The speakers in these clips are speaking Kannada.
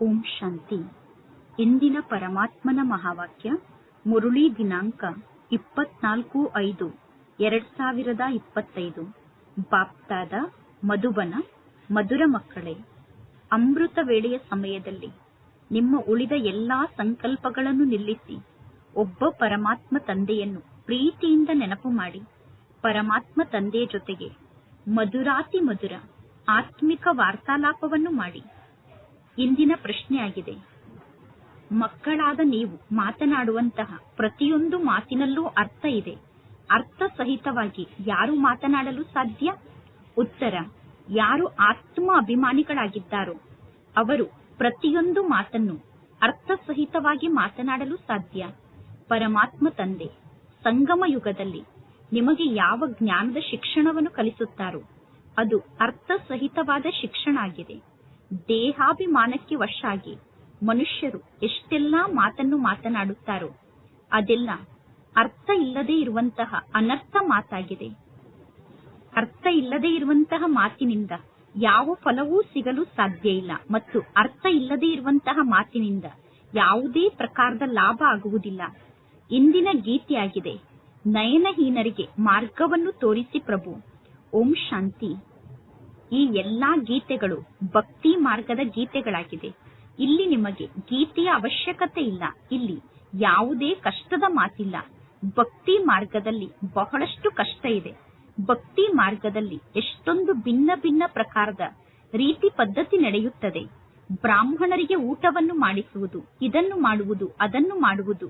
ಓಂ ಶಾಂತಿ. ಇಂದಿನ ಪರಮಾತ್ಮನ ಮಹಾವಾಕ್ಯ, ಮುರುಳಿ ದಿನಾಂಕ ಇಪ್ಪತ್ನಾಲ್ಕು ಐದು, ಎರಡ್ ಸಾವಿರದ ಇಪ್ಪತ್ತೈದು. ಬಾಪ್ತಾದ ಮಧುಬನ, ಮಧುರ ಮಕ್ಕಳೇ, ಅಮೃತ ವೇಳೆಯ ಸಮಯದಲ್ಲಿ ನಿಮ್ಮ ಉಳಿದ ಎಲ್ಲಾ ಸಂಕಲ್ಪಗಳನ್ನು ನಿಲ್ಲಿಸಿ, ಒಬ್ಬ ಪರಮಾತ್ಮ ತಂದೆಯನ್ನು ಪ್ರೀತಿಯಿಂದ ನೆನಪು ಮಾಡಿ, ಪರಮಾತ್ಮ ತಂದೆಯ ಜೊತೆಗೆ ಮಧುರಾತಿ ಮಧುರ ಆತ್ಮಿಕ ವಾರ್ತಾಲಾಪವನ್ನು ಮಾಡಿ. ಇಂದಿನ ಪ್ರಶ್ನೆಯಾಗಿದೆ. ಮಕ್ಕಳಾದ ನೀವು ಮಾತನಾಡುವಂತಹ ಪ್ರತಿಯೊಂದು ಮಾತಿನಲ್ಲೂ ಅರ್ಥ ಇದೆ. ಅರ್ಥ ಸಹಿತವಾಗಿ ಯಾರು ಮಾತನಾಡಲು ಸಾಧ್ಯ? ಉತ್ತರ, ಯಾರು ಆತ್ಮ ಅಭಿಮಾನಿಗಳಾಗಿದ್ದಾರೋ ಅವರು ಪ್ರತಿಯೊಂದು ಮಾತನ್ನು ಅರ್ಥ ಸಹಿತವಾಗಿ ಮಾತನಾಡಲು ಸಾಧ್ಯ. ಪರಮಾತ್ಮ ತಂದೆ, ಸಂಗಮ ಯುಗದಲ್ಲಿ ನಿಮಗೆ ಯಾವ ಜ್ಞಾನದ ಶಿಕ್ಷಣವನ್ನು ಕಲಿಸುತ್ತಾರೋ ಅದು ಅರ್ಥ ಸಹಿತವಾದ ಶಿಕ್ಷಣ ಆಗಿದೆ. ದೇಹಾಭಿಮಾನಕ್ಕೆ ವಶಾಗಿ ಮನುಷ್ಯರು ಎಷ್ಟೆಲ್ಲ ಮಾತನ್ನು ಮಾತನಾಡುತ್ತಾರೋ ಅದೆಲ್ಲ ಅರ್ಥ ಇಲ್ಲದೆ ಇರುವಂತಹ ಅನರ್ಥ ಮಾತಾಗಿದೆ. ಅರ್ಥ ಇಲ್ಲದೆ ಇರುವಂತಹ ಮಾತಿನಿಂದ ಯಾವ ಫಲವೂ ಸಿಗಲು ಸಾಧ್ಯ ಇಲ್ಲ ಮತ್ತು ಅರ್ಥ ಇಲ್ಲದೆ ಇರುವಂತಹ ಮಾತಿನಿಂದ ಯಾವುದೇ ಪ್ರಕಾರದ ಲಾಭ ಆಗುವುದಿಲ್ಲ. ಇಂದಿನ ಗೀತೆಯಾಗಿದೆ, ನಯನಹೀನರಿಗೆ ಮಾರ್ಗವನ್ನು ತೋರಿಸಿ ಪ್ರಭು, ಓಂ ಶಾಂತಿ. ಈ ಎಲ್ಲಾ ಗೀತೆಗಳು ಭಕ್ತಿ ಮಾರ್ಗದ ಗೀತೆಗಳಾಗಿದೆ. ಇಲ್ಲಿ ನಿಮಗೆ ಗೀತೆಯ ಅವಶ್ಯಕತೆ ಇಲ್ಲ. ಇಲ್ಲಿ ಯಾವುದೇ ಕಷ್ಟದ ಮಾತಿಲ್ಲ. ಭಕ್ತಿ ಮಾರ್ಗದಲ್ಲಿ ಬಹಳಷ್ಟು ಕಷ್ಟ ಇದೆ. ಭಕ್ತಿ ಮಾರ್ಗದಲ್ಲಿ ಎಷ್ಟೊಂದು ಭಿನ್ನ ಭಿನ್ನ ಪ್ರಕಾರದ ರೀತಿ ಪದ್ಧತಿ ನಡೆಯುತ್ತದೆ. ಬ್ರಾಹ್ಮಣರಿಗೆ ಊಟವನ್ನು ಮಾಡಿಸುವುದು, ಇದನ್ನು ಮಾಡುವುದು, ಅದನ್ನು ಮಾಡುವುದು,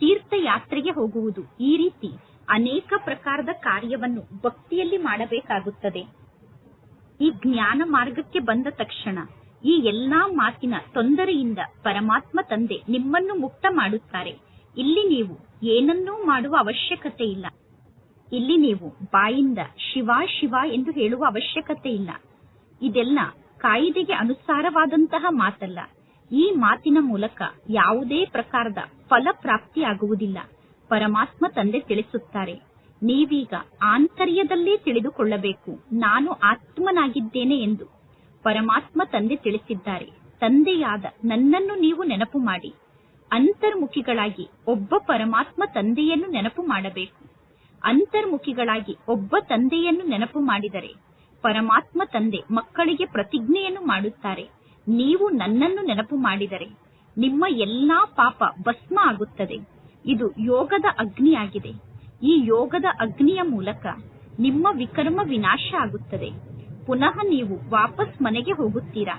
ತೀರ್ಥಯಾತ್ರೆಗೆ ಹೋಗುವುದು, ಈ ರೀತಿ ಅನೇಕ ಪ್ರಕಾರದ ಕಾರ್ಯವನ್ನು ಭಕ್ತಿಯಲ್ಲಿ ಮಾಡಬೇಕಾಗುತ್ತದೆ. ಈ ಜ್ಞಾನ ಮಾರ್ಗಕ್ಕೆ ಬಂದ ತಕ್ಷಣ ಈ ಎಲ್ಲಾ ಮಾತಿನ ತೊಂದರೆಯಿಂದ ಪರಮಾತ್ಮ ತಂದೆ ನಿಮ್ಮನ್ನು ಮುಕ್ತ ಮಾಡುತ್ತಾರೆ. ಇಲ್ಲಿ ನೀವು ಏನನ್ನೂ ಮಾಡುವ ಅವಶ್ಯಕತೆ ಇಲ್ಲ. ಇಲ್ಲಿ ನೀವು ಬಾಯಿಂದ ಶಿವ ಶಿವ ಎಂದು ಹೇಳುವ ಅವಶ್ಯಕತೆ ಇಲ್ಲ. ಇದೆಲ್ಲ ಕಾಯಿದೆಗೆ ಅನುಸಾರವಾದಂತಹ ಮಾತಲ್ಲ. ಈ ಮಾತಿನ ಮೂಲಕ ಯಾವುದೇ ಪ್ರಕಾರದ ಫಲ ಪ್ರಾಪ್ತಿಯಾಗುವುದಿಲ್ಲ ಪರಮಾತ್ಮ ತಂದೆ ತಿಳಿಸುತ್ತಾರೆ. ನೀವೀಗ ಆಂತರ್ಯದಲ್ಲೇ ತಿಳಿದುಕೊಳ್ಳಬೇಕು. ನಾನು ಆತ್ಮನಾಗಿದ್ದೇನೆ ಎಂದು ಪರಮಾತ್ಮ ತಂದೆ ತಿಳಿಸಿದ್ದಾರೆ. ತಂದೆಯಾದ ನನ್ನನ್ನು ನೀವು ನೆನಪು ಮಾಡಿ. ಅಂತರ್ಮುಖಿಗಳಾಗಿ ಒಬ್ಬ ಪರಮಾತ್ಮ ತಂದೆಯನ್ನು ನೆನಪು ಮಾಡಬೇಕು. ಅಂತರ್ಮುಖಿಗಳಾಗಿ ಒಬ್ಬ ತಂದೆಯನ್ನು ನೆನಪು ಮಾಡಿದರೆ ಪರಮಾತ್ಮ ತಂದೆ ಮಕ್ಕಳಿಗೆ ಪ್ರತಿಜ್ಞೆಯನ್ನು ಮಾಡುತ್ತಾರೆ. ನೀವು ನನ್ನನ್ನು ನೆನಪು ಮಾಡಿದರೆ ನಿಮ್ಮ ಎಲ್ಲಾ ಪಾಪ ಭಸ್ಮ ಆಗುತ್ತದೆ. ಇದು ಯೋಗದ ಅಗ್ನಿಯಾಗಿದೆ. ಈ ಯೋಗದ ಅಗ್ನಿಯ ಮೂಲಕ ನಿಮ್ಮ ವಿಕರ್ಮ ವಿನಾಶ ಆಗುತ್ತದೆ. ಪುನಃ ನೀವು ವಾಪಸ್ ಮನೆಗೆ ಹೋಗುತ್ತೀರಾ?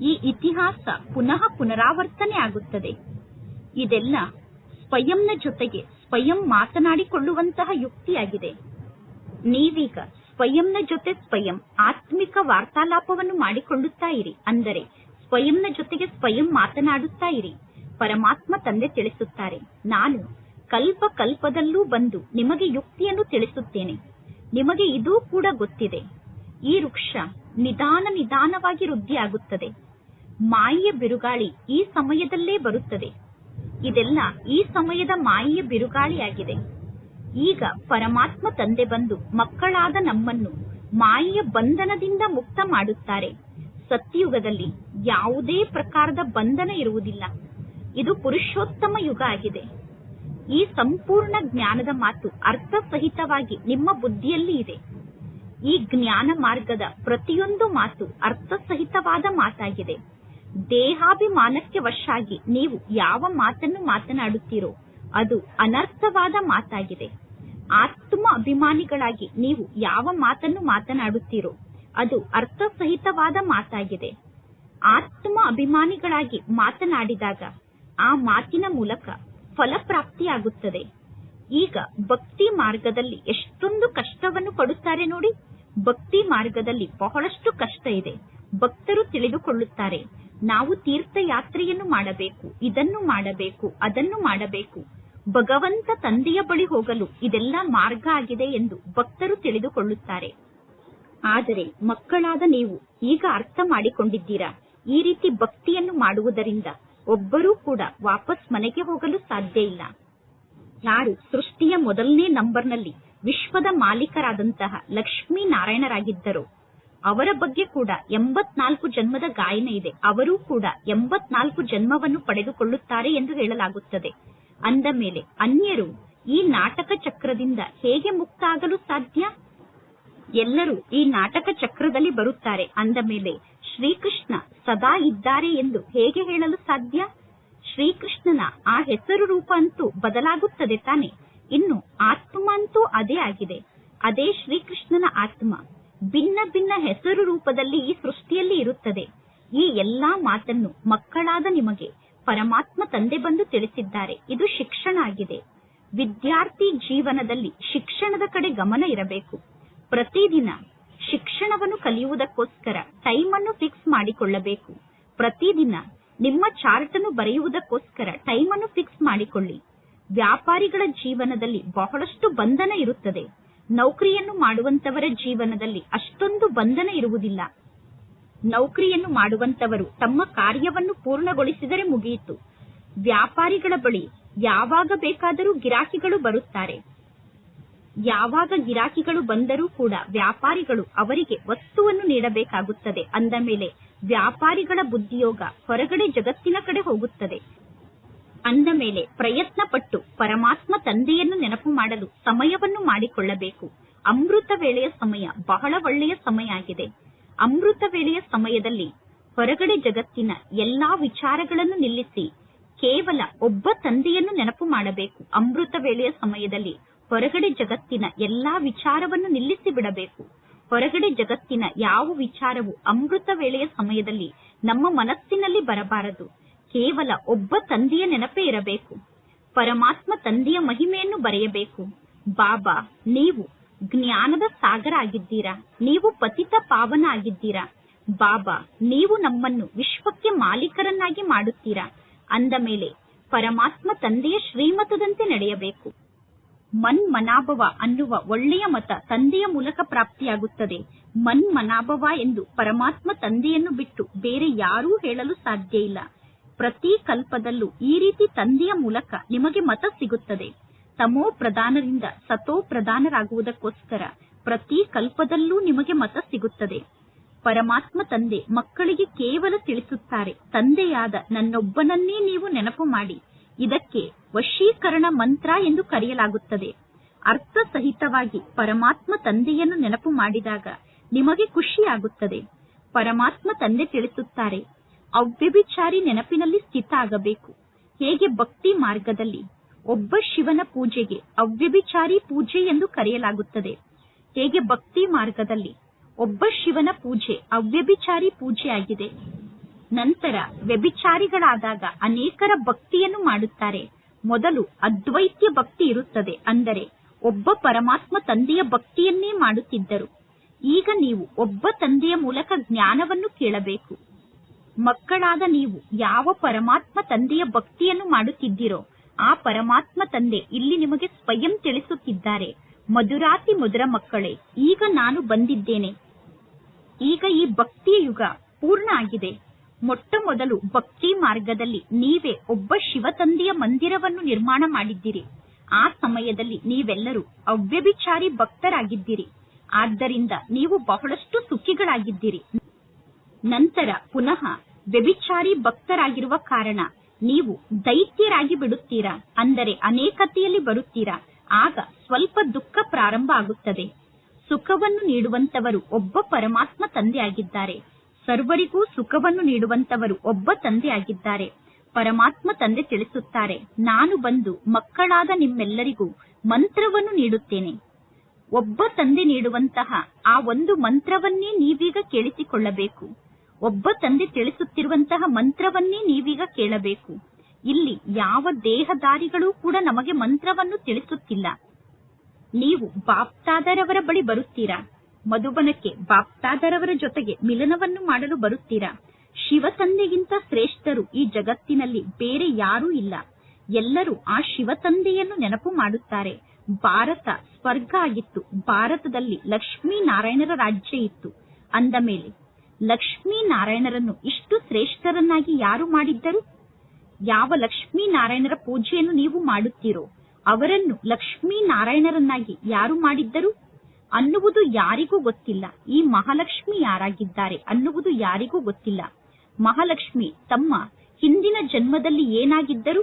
ಈ ಇತಿಹಾಸ ಪುನಃ ಪುನರಾವರ್ತನೆ ಆಗುತ್ತದೆ. ಇದೆಲ್ಲ ಸ್ವಯಂನ ಜೊತೆಗೆ ಸ್ವಯಂ ಮಾತನಾಡಿಕೊಳ್ಳುವಂತಹ ಯುಕ್ತಿಯಾಗಿದೆ. ನೀವೀಗ ಸ್ವಯಂನ ಜೊತೆ ಸ್ವಯಂ ಆತ್ಮಿಕ ವಾರ್ತಾಲಾಪವನ್ನು ಮಾಡಿಕೊಳ್ಳುತ್ತಾ ಇರಿ. ಅಂದರೆ ಸ್ವಯಂನ ಜೊತೆಗೆ ಸ್ವಯಂ ಮಾತನಾಡುತ್ತಾ ಇರಿ. ಪರಮಾತ್ಮ ತಂದೆ ತಿಳಿಸುತ್ತಾರೆ, ನಾನು ಕಲ್ಪ ಕಲ್ಪದಲ್ಲೂ ಬಂದು ನಿಮಗೆ ಯುಕ್ತಿಯನ್ನು ತಿಳಿಸುತ್ತೇನೆ. ನಿಮಗೆ ಇದೂ ಕೂಡ ಗೊತ್ತಿದೆ. ಈ ವೃಕ್ಷ ನಿಧಾನ ನಿಧಾನವಾಗಿ ವೃದ್ಧಿಯಾಗುತ್ತದೆ. ಮಾಯಿಯ ಬಿರುಗಾಳಿ ಈ ಸಮಯದಲ್ಲೇ ಬರುತ್ತದೆ. ಇದೆಲ್ಲ ಈ ಸಮಯದ ಮಾಯಿಯ ಬಿರುಗಾಳಿಯಾಗಿದೆ. ಈಗ ಪರಮಾತ್ಮ ತಂದೆ ಬಂದು ಮಕ್ಕಳಾದ ನಮ್ಮನ್ನು ಮಾಯಿಯ ಬಂಧನದಿಂದ ಮುಕ್ತ ಮಾಡುತ್ತಾರೆ. ಸತ್ಯಯುಗದಲ್ಲಿ ಯಾವುದೇ ಪ್ರಕಾರದ ಬಂಧನ ಇರುವುದಿಲ್ಲ. ಇದು ಪುರುಷೋತ್ತಮ ಯುಗ ಆಗಿದೆ. ಈ ಸಂಪೂರ್ಣ ಜ್ಞಾನದ ಮಾತು ಅರ್ಥ ಸಹಿತವಾಗಿ ನಿಮ್ಮ ಬುದ್ಧಿಯಲ್ಲಿ ಇದೆ. ಈ ಜ್ಞಾನ ಮಾರ್ಗದ ಪ್ರತಿಯೊಂದು ಮಾತು ಅರ್ಥ ಸಹಿತವಾದ ಮಾತಾಗಿದೆ. ದೇಹಾಭಿಮಾನಕ್ಕೆ ವಶಾಗಿ ನೀವು ಯಾವ ಮಾತನ್ನು ಮಾತನಾಡುತ್ತೀರೋ ಅದು ಅನರ್ಥವಾದ ಮಾತಾಗಿದೆ. ಆತ್ಮ ಅಭಿಮಾನಿಗಳಾಗಿ ನೀವು ಯಾವ ಮಾತನ್ನು ಮಾತನಾಡುತ್ತೀರೋ ಅದು ಅರ್ಥ ಸಹಿತವಾದ ಮಾತಾಗಿದೆ. ಆತ್ಮ ಅಭಿಮಾನಿಗಳಾಗಿ ಮಾತನಾಡಿದಾಗ ಆ ಮಾತಿನ ಮೂಲಕ ಫಲಪ್ರಾಪ್ತಿಯಾಗುತ್ತದೆ. ಈಗ ಭಕ್ತಿ ಮಾರ್ಗದಲ್ಲಿ ಎಷ್ಟೊಂದು ಕಷ್ಟವನ್ನು ಪಡುತ್ತಾರೆ ನೋಡಿ. ಭಕ್ತಿ ಮಾರ್ಗದಲ್ಲಿ ಬಹಳಷ್ಟು ಕಷ್ಟ ಇದೆ. ಭಕ್ತರು ತಿಳಿದುಕೊಳ್ಳುತ್ತಾರೆ, ನಾವು ತೀರ್ಥಯಾತ್ರೆಯನ್ನು ಮಾಡಬೇಕು, ಇದನ್ನು ಮಾಡಬೇಕು, ಅದನ್ನು ಮಾಡಬೇಕು. ಭಗವಂತ ತಂದೆಯ ಬಳಿ ಹೋಗಲು ಇದೆಲ್ಲ ಮಾರ್ಗ ಆಗಿದೆ ಎಂದು ಭಕ್ತರು ತಿಳಿದುಕೊಳ್ಳುತ್ತಾರೆ. ಆದರೆ ಮಕ್ಕಳಾದ ನೀವು ಈಗ ಅರ್ಥ ಮಾಡಿಕೊಂಡಿದ್ದೀರಾ? ಈ ರೀತಿ ಭಕ್ತಿಯನ್ನು ಮಾಡುವುದರಿಂದ ಒಬ್ಬರೂ ಕೂಡ ವಾಪಸ್ ಮನೆಗೆ ಹೋಗಲು ಸಾಧ್ಯ ಇಲ್ಲ. ಯಾರು ಸೃಷ್ಟಿಯ ಮೊದಲನೇ ನಂಬರ್ನಲ್ಲಿ ವಿಶ್ವದ ಮಾಲೀಕರಾದಂತಹ ಲಕ್ಷ್ಮೀ ನಾರಾಯಣರಾಗಿದ್ದರು ಅವರ ಬಗ್ಗೆ ಕೂಡ ಎಂಬತ್ನಾಲ್ಕು ಜನ್ಮದ ಗಾಯನ ಇದೆ. ಅವರೂ ಕೂಡ ಎಂಬತ್ನಾಲ್ಕು ಜನ್ಮವನ್ನು ಪಡೆದುಕೊಳ್ಳುತ್ತಾರೆ ಎಂದು ಹೇಳಲಾಗುತ್ತದೆ. ಅಂದ ಮೇಲೆ ಅನ್ಯರು ಈ ನಾಟಕ ಚಕ್ರದಿಂದ ಹೇಗೆ ಮುಕ್ತ ಆಗಲು ಸಾಧ್ಯ? ಎಲ್ಲರೂ ಈ ನಾಟಕ ಚಕ್ರದಲ್ಲಿ ಬರುತ್ತಾರೆ. ಅಂದ ಮೇಲೆ ಶ್ರೀಕೃಷ್ಣ ಸದಾ ಇದ್ದಾರೆ ಎಂದು ಹೇಗೆ ಹೇಳಲು ಸಾಧ್ಯ? ಶ್ರೀಕೃಷ್ಣನ ಆ ಹೆಸರು ರೂಪ ಅಂತೂ ಬದಲಾಗುತ್ತದೆ ತಾನೆ. ಇನ್ನು ಆತ್ಮ ಅಂತೂ ಅದೇ ಆಗಿದೆ. ಅದೇ ಶ್ರೀಕೃಷ್ಣನ ಆತ್ಮ. ಭಿನ್ನ ಭಿನ್ನ ಹೆಸರು ರೂಪದಲ್ಲಿ ಈ ಸೃಷ್ಟಿಯಲ್ಲಿ ಇರುತ್ತದೆ. ಈ ಎಲ್ಲಾ ಮಾತನ್ನು ಮಕ್ಕಳಾದ ನಿಮಗೆ ಪರಮಾತ್ಮ ತಂದೆ ಬಂದು ತಿಳಿಸಿದ್ದಾರೆ. ಇದು ಶಿಕ್ಷಣ ಆಗಿದೆ. ವಿದ್ಯಾರ್ಥಿ ಜೀವನದಲ್ಲಿ ಶಿಕ್ಷಣದ ಕಡೆ ಗಮನ ಇರಬೇಕು. ಪ್ರತಿದಿನ ಶಿಕ್ಷಣವನ್ನು ಕಲಿಯುವುದಕ್ಕೋಸ್ಕರ ಟೈಮ್ ಅನ್ನು ಫಿಕ್ಸ್ ಮಾಡಿಕೊಳ್ಳಬೇಕು. ಪ್ರತಿದಿನ ನಿಮ್ಮ ಚಾರ್ಟ್ ಅನ್ನು ಬರೆಯುವುದಕ್ಕೋಸ್ಕರ ಟೈಮ್ ಅನ್ನು ಫಿಕ್ಸ್ ಮಾಡಿಕೊಳ್ಳಿ. ವ್ಯಾಪಾರಿಗಳ ಜೀವನದಲ್ಲಿ ಬಹಳಷ್ಟು ಬಂಧನ ಇರುತ್ತದೆ. ನೌಕರಿಯನ್ನು ಮಾಡುವಂತವರ ಜೀವನದಲ್ಲಿ ಅಷ್ಟೊಂದು ಬಂಧನ ಇರುವುದಿಲ್ಲ. ನೌಕರಿಯನ್ನು ಮಾಡುವಂತವರು ತಮ್ಮ ಕಾರ್ಯವನ್ನು ಪೂರ್ಣಗೊಳಿಸಿದರೆ ಮುಗಿಯಿತು. ವ್ಯಾಪಾರಿಗಳ ಬಳಿ ಯಾವಾಗ ಬೇಕಾದರೂ ಗಿರಾಕಿಗಳು ಬರುತ್ತಾರೆ. ಯಾವಾಗ ಗಿರಾಕಿಗಳು ಬಂದರೂ ಕೂಡ ವ್ಯಾಪಾರಿಗಳು ಅವರಿಗೆ ವಸ್ತುವನ್ನು ನೀಡಬೇಕಾಗುತ್ತದೆ. ಅಂದ ಮೇಲೆ ವ್ಯಾಪಾರಿಗಳ ಬುದ್ಧಿಯೋಗ ಹೊರಗಡೆ ಜಗತ್ತಿನ ಕಡೆ ಹೋಗುತ್ತದೆ. ಅಂದ ಮೇಲೆ ಪ್ರಯತ್ನ ಪಟ್ಟು ಪರಮಾತ್ಮ ತಂದೆಯನ್ನು ನೆನಪು ಮಾಡಲು ಸಮಯವನ್ನು ಮಾಡಿಕೊಳ್ಳಬೇಕು. ಅಮೃತ ವೇಳೆಯ ಸಮಯ ಬಹಳ ಒಳ್ಳೆಯ ಸಮಯ ಆಗಿದೆ. ಅಮೃತ ವೇಳೆಯ ಸಮಯದಲ್ಲಿ ಹೊರಗಡೆ ಜಗತ್ತಿನ ಎಲ್ಲಾ ವಿಚಾರಗಳನ್ನು ನಿಲ್ಲಿಸಿ ಕೇವಲ ಒಬ್ಬ ತಂದೆಯನ್ನು ನೆನಪು ಮಾಡಬೇಕು. ಅಮೃತ ವೇಳೆಯ ಸಮಯದಲ್ಲಿ ಹೊರಗಡೆ ಜಗತ್ತಿನ ಎಲ್ಲಾ ವಿಚಾರವನ್ನು ನಿಲ್ಲಿಸಿ ಬಿಡಬೇಕು. ಹೊರಗಡೆ ಜಗತ್ತಿನ ಯಾವ ವಿಚಾರವು ಅಮೃತ ವೇಳೆಯ ಸಮಯದಲ್ಲಿ ನಮ್ಮ ಮನಸ್ಸಿನಲ್ಲಿ ಬರಬಾರದು. ಕೇವಲ ಒಬ್ಬ ತಂದೆಯ ನೆನಪೇ ಇರಬೇಕು. ಪರಮಾತ್ಮ ತಂದೆಯ ಮಹಿಮೆಯನ್ನು ಬರೆಯಬೇಕು. ಬಾಬಾ, ನೀವು ಜ್ಞಾನದ ಸಾಗರ ಆಗಿದ್ದೀರಾ? ನೀವು ಪತಿತ ಪಾವನ ಆಗಿದ್ದೀರಾ? ಬಾಬಾ, ನೀವು ನಮ್ಮನ್ನು ವಿಶ್ವಕ್ಕೆ ಮಾಲೀಕರನ್ನಾಗಿ ಮಾಡುತ್ತೀರಾ? ಅಂದ ಮೇಲೆ ಪರಮಾತ್ಮ ತಂದೆಯ ಶ್ರೀಮತದಂತೆ ನಡೆಯಬೇಕು. ಮನ್ ಮನಾಭವ ಅನ್ನುವ ಒಳ್ಳೆಯ ಮತ ತಂದೆಯ ಮೂಲಕ ಪ್ರಾಪ್ತಿಯಾಗುತ್ತದೆ. ಮನ್ ಮನಾಭವ ಎಂದು ಪರಮಾತ್ಮ ತಂದೆಯನ್ನು ಬಿಟ್ಟು ಬೇರೆ ಯಾರೂ ಹೇಳಲು ಸಾಧ್ಯ ಇಲ್ಲ. ಪ್ರತಿ ಕಲ್ಪದಲ್ಲೂ ಈ ರೀತಿ ತಂದೆಯ ಮೂಲಕ ನಿಮಗೆ ಮತ ಸಿಗುತ್ತದೆ. ತಮೋ ಪ್ರಧಾನರಿಂದ ಸತೋ ಪ್ರಧಾನರಾಗುವುದಕ್ಕೋಸ್ಕರ ಪ್ರತಿ ಕಲ್ಪದಲ್ಲೂ ನಿಮಗೆ ಮತ ಸಿಗುತ್ತದೆ. ಪರಮಾತ್ಮ ತಂದೆ ಮಕ್ಕಳಿಗೆ ಕೇವಲ ತಿಳಿಸುತ್ತಾರೆ, ತಂದೆಯಾದ ನನ್ನೊಬ್ಬನನ್ನೇ ನೀವು ನೆನಪು ಮಾಡಿ. ಇದಕ್ಕೆ ವಶೀಕರಣ ಮಂತ್ರ ಎಂದು ಕರೆಯಲಾಗುತ್ತದೆ. ಅರ್ಥ ಸಹಿತವಾಗಿ ಪರಮಾತ್ಮ ತಂದೆಯನ್ನು ನೆನಪು ಮಾಡಿದಾಗ ನಿಮಗೆ ಖುಷಿಯಾಗುತ್ತದೆ. ಪರಮಾತ್ಮ ತಂದೆ ತಿಳಿಸುತ್ತಾರೆ, ಅವ್ಯಭಿಚಾರಿ ನೆನಪಿನಲ್ಲಿ ಸ್ಥಿತ ಆಗಬೇಕು. ಹೇಗೆ ಭಕ್ತಿ ಮಾರ್ಗದಲ್ಲಿ ಒಬ್ಬ ಶಿವನ ಪೂಜೆಗೆ ಅವ್ಯಭಿಚಾರಿ ಪೂಜೆ ಎಂದು ಕರೆಯಲಾಗುತ್ತದೆ. ಹೇಗೆ ಭಕ್ತಿ ಮಾರ್ಗದಲ್ಲಿ ಒಬ್ಬ ಶಿವನ ಪೂಜೆ ಅವ್ಯಭಿಚಾರಿ ಪೂಜೆ ಆಗಿದೆ ನಂತರ ವ್ಯಭಿಚಾರಿಗಳಾದಾಗ ಅನೇಕರ ಭಕ್ತಿಯನ್ನು ಮಾಡುತ್ತಾರೆ. ಮೊದಲು ಅದ್ವೈತ್ಯ ಭಕ್ತಿ ಇರುತ್ತದೆ. ಅಂದರೆ ಒಬ್ಬ ಪರಮಾತ್ಮ ತಂದೆಯ ಭಕ್ತಿಯನ್ನೇ ಮಾಡುತ್ತಿದ್ದರು. ಈಗ ನೀವು ಒಬ್ಬ ತಂದೆಯ ಮೂಲಕ ಜ್ಞಾನವನ್ನು ಕೇಳಬೇಕು. ಮಕ್ಕಳಾದ ನೀವು ಯಾವ ಪರಮಾತ್ಮ ತಂದೆಯ ಭಕ್ತಿಯನ್ನು ಮಾಡುತ್ತಿದ್ದೀರೋ, ಆ ಪರಮಾತ್ಮ ತಂದೆ ಇಲ್ಲಿ ನಿಮಗೆ ಸ್ವಯಂ ತಿಳಿಸುತ್ತಿದ್ದಾರೆ. ಮಧುರಾತಿ ಮಧುರ ಮಕ್ಕಳೇ, ಈಗ ನಾನು ಬಂದಿದ್ದೇನೆ. ಈಗ ಈ ಭಕ್ತಿಯ ಯುಗ ಪೂರ್ಣ ಆಗಿದೆ. ಮೊಟ್ಟ ಮೊದಲು ಭಕ್ತಿ ಮಾರ್ಗದಲ್ಲಿ ನೀವೇ ಒಬ್ಬ ಶಿವತಂದೆಯ ಮಂದಿರವನ್ನು ನಿರ್ಮಾಣ ಮಾಡಿದ್ದೀರಿ. ಆ ಸಮಯದಲ್ಲಿ ನೀವೆಲ್ಲರೂ ಅವ್ಯಭಿಚಾರಿ ಭಕ್ತರಾಗಿದ್ದೀರಿ. ಆದ್ದರಿಂದ ನೀವು ಬಹಳಷ್ಟು ಸುಖಿಗಳಾಗಿದ್ದೀರಿ. ನಂತರ ಪುನಃ ವ್ಯಭಿಚಾರಿ ಭಕ್ತರಾಗಿರುವ ಕಾರಣ ನೀವು ದೈತ್ಯರಾಗಿ ಬಿಡುತ್ತೀರಾ? ಅಂದರೆ ಅನೇಕತೆಯಲ್ಲಿ ಬರುತ್ತೀರಾ? ಆಗ ಸ್ವಲ್ಪ ದುಃಖ ಪ್ರಾರಂಭ ಆಗುತ್ತದೆ. ಸುಖವನ್ನು ನೀಡುವಂತವರು ಒಬ್ಬ ಪರಮಾತ್ಮ ತಂದೆ ಆಗಿದ್ದಾರೆ ಸರ್ವರಿಗೂ ಸುಖವನ್ನು ನೀಡುವಂತವರು ಒಬ್ಬ ತಂದೆ ಆಗಿದ್ದಾರೆ ಪರಮಾತ್ಮ ತಂದೆ ತಿಳಿಸುತ್ತಾರೆ, ನಾನು ಬಂದು ಮಕ್ಕಳಾದ ನಿಮ್ಮೆಲ್ಲರಿಗೂ ಮಂತ್ರವನ್ನು ನೀಡುತ್ತೇನೆ. ಒಬ್ಬ ತಂದೆ ನೀಡುವಂತಹ ಆ ಒಂದು ಮಂತ್ರವನ್ನೇ ನೀವೀಗ ಕೇಳಿಸಿಕೊಳ್ಳಬೇಕು. ಒಬ್ಬ ತಂದೆ ತಿಳಿಸುತ್ತಿರುವಂತಹ ಮಂತ್ರವನ್ನೇ ನೀವೀಗ ಕೇಳಬೇಕು. ಇಲ್ಲಿ ಯಾವ ದೇಹದಾರಿಗಳೂ ಕೂಡ ನಮಗೆ ಮಂತ್ರವನ್ನು ತಿಳಿಸುತ್ತಿಲ್ಲ. ನೀವು ಬಾಪ್ತಾದರವರ ಬಳಿ ಬರುತ್ತೀರಾ? ಮಧುಬನಕ್ಕೆ ಬಾಪ್ತಾದರವರ ಜೊತೆಗೆ ಮಿಲನವನ್ನು ಮಾಡಲು ಬರುತ್ತೀರಾ? ಶಿವ ತಂದೆಗಿಂತ ಶ್ರೇಷ್ಠರು ಈ ಜಗತ್ತಿನಲ್ಲಿ ಬೇರೆ ಯಾರೂ ಇಲ್ಲ. ಎಲ್ಲರೂ ಆ ಶಿವತಂದೆಯನ್ನು ನೆನಪು ಮಾಡುತ್ತಾರೆ. ಭಾರತ ಸ್ವರ್ಗ ಆಗಿತ್ತು. ಭಾರತದಲ್ಲಿ ಲಕ್ಷ್ಮೀ ನಾರಾಯಣರ ರಾಜ್ಯ ಇತ್ತು. ಅಂದ ಮೇಲೆ ಲಕ್ಷ್ಮೀ ನಾರಾಯಣರನ್ನು ಇಷ್ಟು ಶ್ರೇಷ್ಠರನ್ನಾಗಿ ಯಾರು ಮಾಡಿದ್ದರು? ಯಾವ ಲಕ್ಷ್ಮೀ ನಾರಾಯಣರ ಪೂಜೆಯನ್ನು ನೀವು ಮಾಡುತ್ತೀರೋ, ಅವರನ್ನು ಲಕ್ಷ್ಮೀ ನಾರಾಯಣರನ್ನಾಗಿ ಯಾರು ಮಾಡಿದ್ದರು? ಅನ್ನುವುದು ಯಾರಿಗೂ ಗೊತ್ತಿಲ್ಲ. ಈ ಮಹಾಲಕ್ಷ್ಮಿ ಯಾರಾಗಿದ್ದಾರೆ ಅನ್ನುವುದು ಯಾರಿಗೂ ಗೊತ್ತಿಲ್ಲ. ಮಹಾಲಕ್ಷ್ಮಿ ತಮ್ಮ ಹಿಂದಿನ ಜನ್ಮದಲ್ಲಿ ಏನಾಗಿದ್ದರು?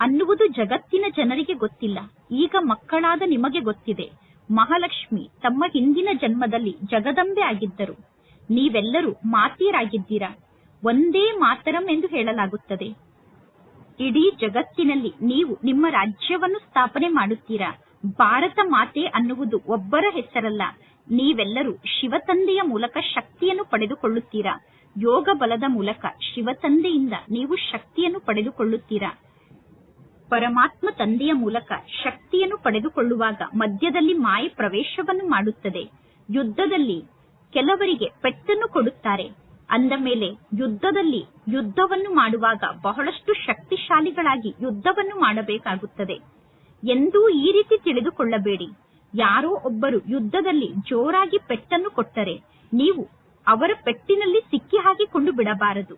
ಅನ್ನುವುದು ಜಗತ್ತಿನ ಜನರಿಗೆ ಗೊತ್ತಿಲ್ಲ. ಈಗ ಮಕ್ಕಳಾದ ನಿಮಗೆ ಗೊತ್ತಿದೆ. ಮಹಾಲಕ್ಷ್ಮಿ ತಮ್ಮ ಹಿಂದಿನ ಜನ್ಮದಲ್ಲಿ ಜಗದಂಬೆ ಆಗಿದ್ದರು. ನೀವೆಲ್ಲರೂ ಮಾತೀರಾಗಿದ್ದೀರಾ ಒಂದೇ ಮಾತರಂ ಎಂದು ಹೇಳಲಾಗುತ್ತದೆ. ಇಡೀ ಜಗತ್ತಿನಲ್ಲಿ ನೀವು ನಿಮ್ಮ ರಾಜ್ಯವನ್ನು ಸ್ಥಾಪನೆ ಮಾಡುತ್ತೀರಾ? ಭಾರತ ಮಾತೆ ಅನ್ನುವುದು ಒಬ್ಬರ ಹೆಸರಲ್ಲ. ನೀವೆಲ್ಲರೂ ಶಿವತಂದೆಯ ಮೂಲಕ ಶಕ್ತಿಯನ್ನು ಪಡೆದುಕೊಳ್ಳುತ್ತೀರಾ? ಯೋಗ ಬಲದ ಮೂಲಕ ಶಿವತಂದೆಯಿಂದ ನೀವು ಶಕ್ತಿಯನ್ನು ಪಡೆದುಕೊಳ್ಳುತ್ತೀರಾ? ಪರಮಾತ್ಮ ತಂದೆಯ ಮೂಲಕ ಶಕ್ತಿಯನ್ನು ಪಡೆದುಕೊಳ್ಳುವಾಗ ಮಧ್ಯದಲ್ಲಿ ಮಾಯ ಪ್ರವೇಶವನ್ನು ಮಾಡುತ್ತದೆ. ಯುದ್ಧದಲ್ಲಿ ಕೆಲವರಿಗೆ ಪೆಟ್ಟನ್ನು ಕೊಡುತ್ತಾರೆ. ಅಂದ ಮೇಲೆ ಯುದ್ಧದಲ್ಲಿ ಯುದ್ಧವನ್ನು ಮಾಡುವಾಗ ಬಹಳಷ್ಟು ಶಕ್ತಿಶಾಲಿಗಳಾಗಿ ಯುದ್ಧವನ್ನು ಮಾಡಬೇಕಾಗುತ್ತದೆ. ಎಂದೂ ಈ ರೀತಿ ತಿಳಿದುಕೊಳ್ಳಬೇಡಿ. ಯಾರೋ ಒಬ್ಬರು ಯುದ್ಧದಲ್ಲಿ ಜೋರಾಗಿ ಪೆಟ್ಟನ್ನು ಕೊಟ್ಟರೆ ನೀವು ಅವರ ಪೆಟ್ಟಿನಲ್ಲಿ ಸಿಕ್ಕಿ ಹಾಕಿಕೊಂಡು ಬಿಡಬಾರದು.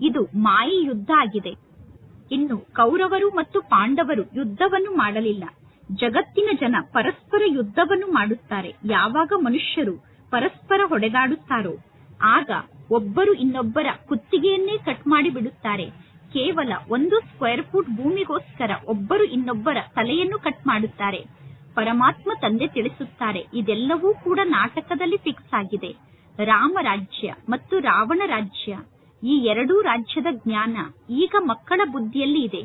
ಇದು ಮಾಯಿ ಯುದ್ಧ ಆಗಿದೆ. ಇನ್ನು ಕೌರವರು ಮತ್ತು ಪಾಂಡವರು ಯುದ್ಧವನ್ನು ಮಾಡಲಿಲ್ಲ. ಜಗತ್ತಿನ ಜನ ಪರಸ್ಪರ ಯುದ್ಧವನ್ನು ಮಾಡುತ್ತಾರೆ. ಯಾವಾಗ ಮನುಷ್ಯರು ಪರಸ್ಪರ ಹೊಡೆದಾಡುತ್ತಾರೋ, ಆಗ ಒಬ್ಬರು ಇನ್ನೊಬ್ಬರ ಕುತ್ತಿಗೆಯನ್ನೇ ಕಟ್ ಮಾಡಿ ಬಿಡುತ್ತಾರೆ ಕೇವಲ ಒಂದು ಸ್ಕ್ವೇರ್ ಫೂಟ್ ಭೂಮಿಗೋಸ್ಕರ ಒಬ್ಬರು ಇನ್ನೊಬ್ಬರ ತಲೆಯನ್ನು ಕಟ್ ಮಾಡುತ್ತಾರೆ. ಪರಮಾತ್ಮ ತಂದೆ ತಿಳಿಸುತ್ತಾರೆ, ಇದೆಲ್ಲವೂ ಕೂಡ ನಾಟಕದಲ್ಲಿ ಫಿಕ್ಸ್ ಆಗಿದೆ. ರಾಮ ರಾಜ್ಯ ಮತ್ತು ರಾವಣ ರಾಜ್ಯ, ಈ ಎರಡೂ ರಾಜ್ಯದ ಜ್ಞಾನ ಈಗ ಮಕ್ಕಳ ಬುದ್ಧಿಯಲ್ಲಿ ಇದೆ.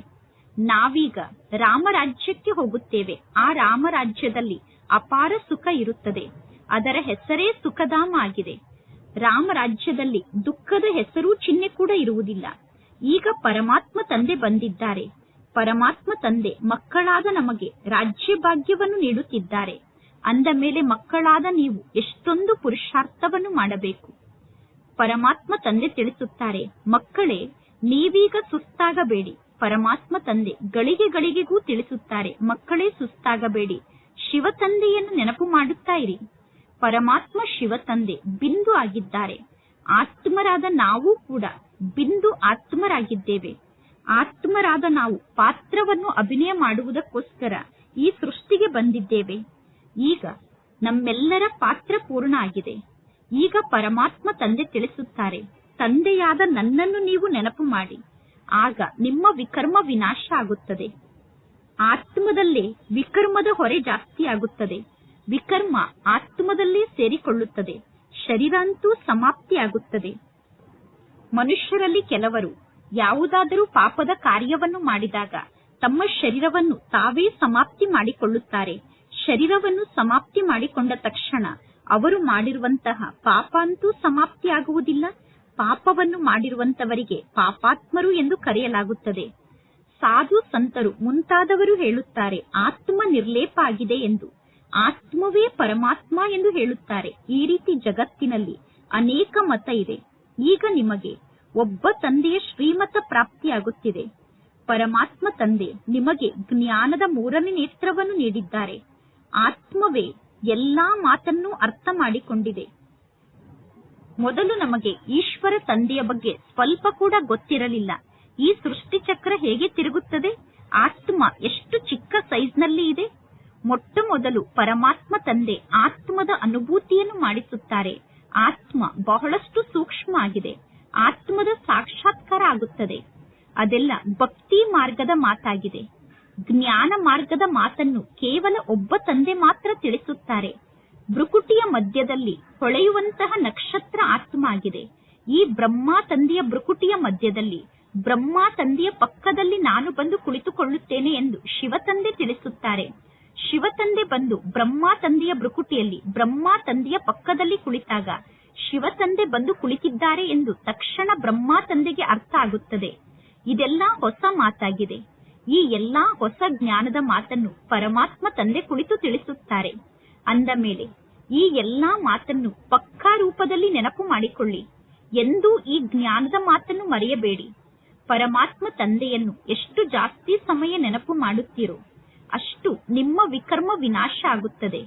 ನಾವೀಗ ರಾಮರಾಜ್ಯಕ್ಕೆ ಹೋಗುತ್ತೇವೆ. ಆ ರಾಮರಾಜ್ಯದಲ್ಲಿ ಅಪಾರ ಸುಖ ಇರುತ್ತದೆ. ಅದರ ಹೆಸರೇ ಸುಖಧಾಮ ಆಗಿದೆ. ರಾಮರಾಜ್ಯದಲ್ಲಿ ದುಃಖದ ಹೆಸರು ಚಿಹ್ನೆ ಕೂಡ ಇರುವುದಿಲ್ಲ. ಈಗ ಪರಮಾತ್ಮ ತಂದೆ ಬಂದಿದ್ದಾರೆ. ಪರಮಾತ್ಮ ತಂದೆ ಮಕ್ಕಳಾದ ನಮಗೆ ರಾಜ್ಯ ಭಾಗ್ಯವನ್ನು ನೀಡುತ್ತಿದ್ದಾರೆ. ಅಂದ ಮೇಲೆ ಮಕ್ಕಳಾದ ನೀವು ಎಷ್ಟೊಂದು ಪುರುಷಾರ್ಥವನ್ನು ಮಾಡಬೇಕು. ಪರಮಾತ್ಮ ತಂದೆ ತಿಳಿಸುತ್ತಾರೆ, ಮಕ್ಕಳೇ, ನೀವೀಗ ಸುಸ್ತಾಗಬೇಡಿ. ಪರಮಾತ್ಮ ತಂದೆ ಗಳಿಗೆ ಗಳಿಗೆಗೂ ತಿಳಿಸುತ್ತಾರೆ, ಮಕ್ಕಳೇ ಸುಸ್ತಾಗಬೇಡಿ. ಶಿವ ತಂದೆಯನ್ನು ನೆನಪು ಮಾಡುತ್ತಾ ಇರಿ. ಪರಮಾತ್ಮ ಶಿವ ತಂದೆ ಬಿಂದು ಆಗಿದ್ದಾರೆ. ಆತ್ಮರಾದ ನಾವು ಕೂಡ ಬಿಂದು ಆತ್ಮರಾಗಿದ್ದೇವೆ. ಆತ್ಮರಾದ ನಾವು ಪಾತ್ರವನ್ನು ಅಭಿನಯ ಮಾಡುವುದಕ್ಕೋಸ್ಕರ ಈ ಸೃಷ್ಟಿಗೆ ಬಂದಿದ್ದೇವೆ. ಈಗ ನಮ್ಮೆಲ್ಲರ ಪಾತ್ರ ಪೂರ್ಣ ಆಗಿದೆ ಈಗ ಪರಮಾತ್ಮ ತಂದೆ ತಿಳಿಸುತ್ತಾರೆ, ತಂದೆಯಾದ ನನ್ನನ್ನು ನೀವು ನೆನಪು ಮಾಡಿ. ಆಗ ನಿಮ್ಮ ವಿಕರ್ಮ ವಿನಾಶ ಆಗುತ್ತದೆ. ಆತ್ಮದಲ್ಲೇ ವಿಕರ್ಮದ ಹೊರೆ ಜಾಸ್ತಿ ಆಗುತ್ತದೆ. ವಿಕರ್ಮ ಆತ್ಮದಲ್ಲೇ ಸೇರಿಕೊಳ್ಳುತ್ತದೆ. ಶರೀರ ಅಂತೂ ಸಮಾಪ್ತಿಯಾಗುತ್ತದೆ. ಮನುಷ್ಯರಲ್ಲಿ ಕೆಲವರು ಯಾವುದಾದರೂ ಪಾಪದ ಕಾರ್ಯವನ್ನು ಮಾಡಿದಾಗ ತಮ್ಮ ಶರೀರವನ್ನು ತಾವೇ ಸಮಾಪ್ತಿ ಮಾಡಿಕೊಳ್ಳುತ್ತಾರೆ. ಶರೀರವನ್ನು ಸಮಾಪ್ತಿ ಮಾಡಿಕೊಂಡ ತಕ್ಷಣ ಅವರು ಮಾಡಿರುವಂತಹ ಪಾಪ ಅಂತೂ ಸಮಾಪ್ತಿಯಾಗುವುದಿಲ್ಲ. ಪಾಪವನ್ನು ಮಾಡಿರುವಂತವರಿಗೆ ಪಾಪಾತ್ಮರು ಎಂದು ಕರೆಯಲಾಗುತ್ತದೆ. ಸಾಧು ಸಂತರು ಮುಂತಾದವರು ಹೇಳುತ್ತಾರೆ, ಆತ್ಮ ನಿರ್ಲೇಪ ಆಗಿದೆ ಎಂದು. ಆತ್ಮವೇ ಪರಮಾತ್ಮ ಎಂದು ಹೇಳುತ್ತಾರೆ. ಈ ರೀತಿ ಜಗತ್ತಿನಲ್ಲಿ ಅನೇಕ ಮತ ಇದೆ. ಈಗ ನಿಮಗೆ ಒಬ್ಬ ತಂದೆಯ ಶ್ರೀಮತ ಪ್ರಾಪ್ತಿಯಾಗುತ್ತಿದೆ. ಪರಮಾತ್ಮ ತಂದೆ ನಿಮಗೆ ಜ್ಞಾನದ ಮೂರನೇ ನೇತ್ರವನ್ನು ನೀಡಿದ್ದಾರೆ. ಆತ್ಮವೇ ಎಲ್ಲಾ ಮಾತನ್ನು ಅರ್ಥ ಮಾಡಿಕೊಂಡಿದೆ. ಮೊದಲು ನಮಗೆ ಈಶ್ವರ ತಂದೆಯ ಬಗ್ಗೆ ಸ್ವಲ್ಪ ಕೂಡ ಗೊತ್ತಿರಲಿಲ್ಲ. ಈ ಸೃಷ್ಟಿ ಚಕ್ರ ಹೇಗೆ ತಿರುಗುತ್ತದೆ? ಆತ್ಮ ಎಷ್ಟು ಚಿಕ್ಕ ಸೈಜ್ನಲ್ಲಿ ಇದೆ? ಮೊಟ್ಟ ಮೊದಲು ಪರಮಾತ್ಮ ತಂದೆ ಆತ್ಮದ ಅನುಭೂತಿಯನ್ನು ಮಾಡಿಸುತ್ತಾರೆ. ಆತ್ಮ ಬಹಳಷ್ಟು ಸೂಕ್ಷ್ಮ ಆಗಿದೆ. ಆತ್ಮದ ಸಾಕ್ಷಾತ್ಕಾರ ಆಗುತ್ತದೆ. ಅದೆಲ್ಲ ಭಕ್ತಿ ಮಾರ್ಗದ ಮಾತಾಗಿದೆ. ಜ್ಞಾನ ಮಾರ್ಗದ ಮಾತನ್ನು ಕೇವಲ ಒಬ್ಬ ತಂದೆ ಮಾತ್ರ ತಿಳಿಸುತ್ತಾರೆ. ಭ್ರುಕುಟಿಯ ಮಧ್ಯದಲ್ಲಿ ಹೊಳೆಯುವಂತಹ ನಕ್ಷತ್ರ ಆತ್ಮ ಆಗಿದೆ. ಈ ಬ್ರಹ್ಮ ತಂದೆಯ ಭ್ರುಕುಟಿಯ ಮಧ್ಯದಲ್ಲಿ, ಬ್ರಹ್ಮ ತಂದೆಯ ಪಕ್ಕದಲ್ಲಿ ನಾನು ಬಂದು ಕುಳಿತುಕೊಳ್ಳುತ್ತೇನೆ ಎಂದು ಶಿವ ತಂದೆ ತಿಳಿಸುತ್ತಾರೆ. ಶಿವತಂದೆ ಬಂದು ಬ್ರಹ್ಮ ತಂದೆಯ ಭ್ರುಕುಟಿಯಲ್ಲಿ, ಬ್ರಹ್ಮ ತಂದೆಯ ಪಕ್ಕದಲ್ಲಿ ಕುಳಿತಾಗ ಶಿವತಂದೆ ಬಂದು ಕುಳಿತಿದ್ದಾರೆ ಎಂದು ತಕ್ಷಣ ಬ್ರಹ್ಮ ತಂದೆಗೆ ಅರ್ಥ ಆಗುತ್ತದೆ. ಇದೆಲ್ಲ ಹೊಸ ಮಾತಾಗಿದೆ. ಈ ಎಲ್ಲಾ ಹೊಸ ಜ್ಞಾನದ ಮಾತನ್ನು ಪರಮಾತ್ಮ ತಂದೆ ಕುಳಿತು ತಿಳಿಸುತ್ತಾರೆ. ಅಂದ ಮೇಲೆ, ಈ ಎಲ್ಲಾ ಮಾತನ್ನು ಪಕ್ಕಾ ರೂಪದಲ್ಲಿ ನೆನಪು ಮಾಡಿಕೊಳ್ಳಿ. ಎಂದೂ ಈ ಜ್ಞಾನದ ಮಾತನ್ನು ಮರೆಯಬೇಡಿ. ಪರಮಾತ್ಮ ತಂದೆಯನ್ನು ಎಷ್ಟು ಜಾಸ್ತಿ ಸಮಯ ನೆನಪು ಮಾಡುತ್ತೀರೋ ಅಷ್ಟು ನಿಮ್ಮ ವಿಕರ್ಮ ವಿನಾಶ ಆಗುತ್ತದೆ.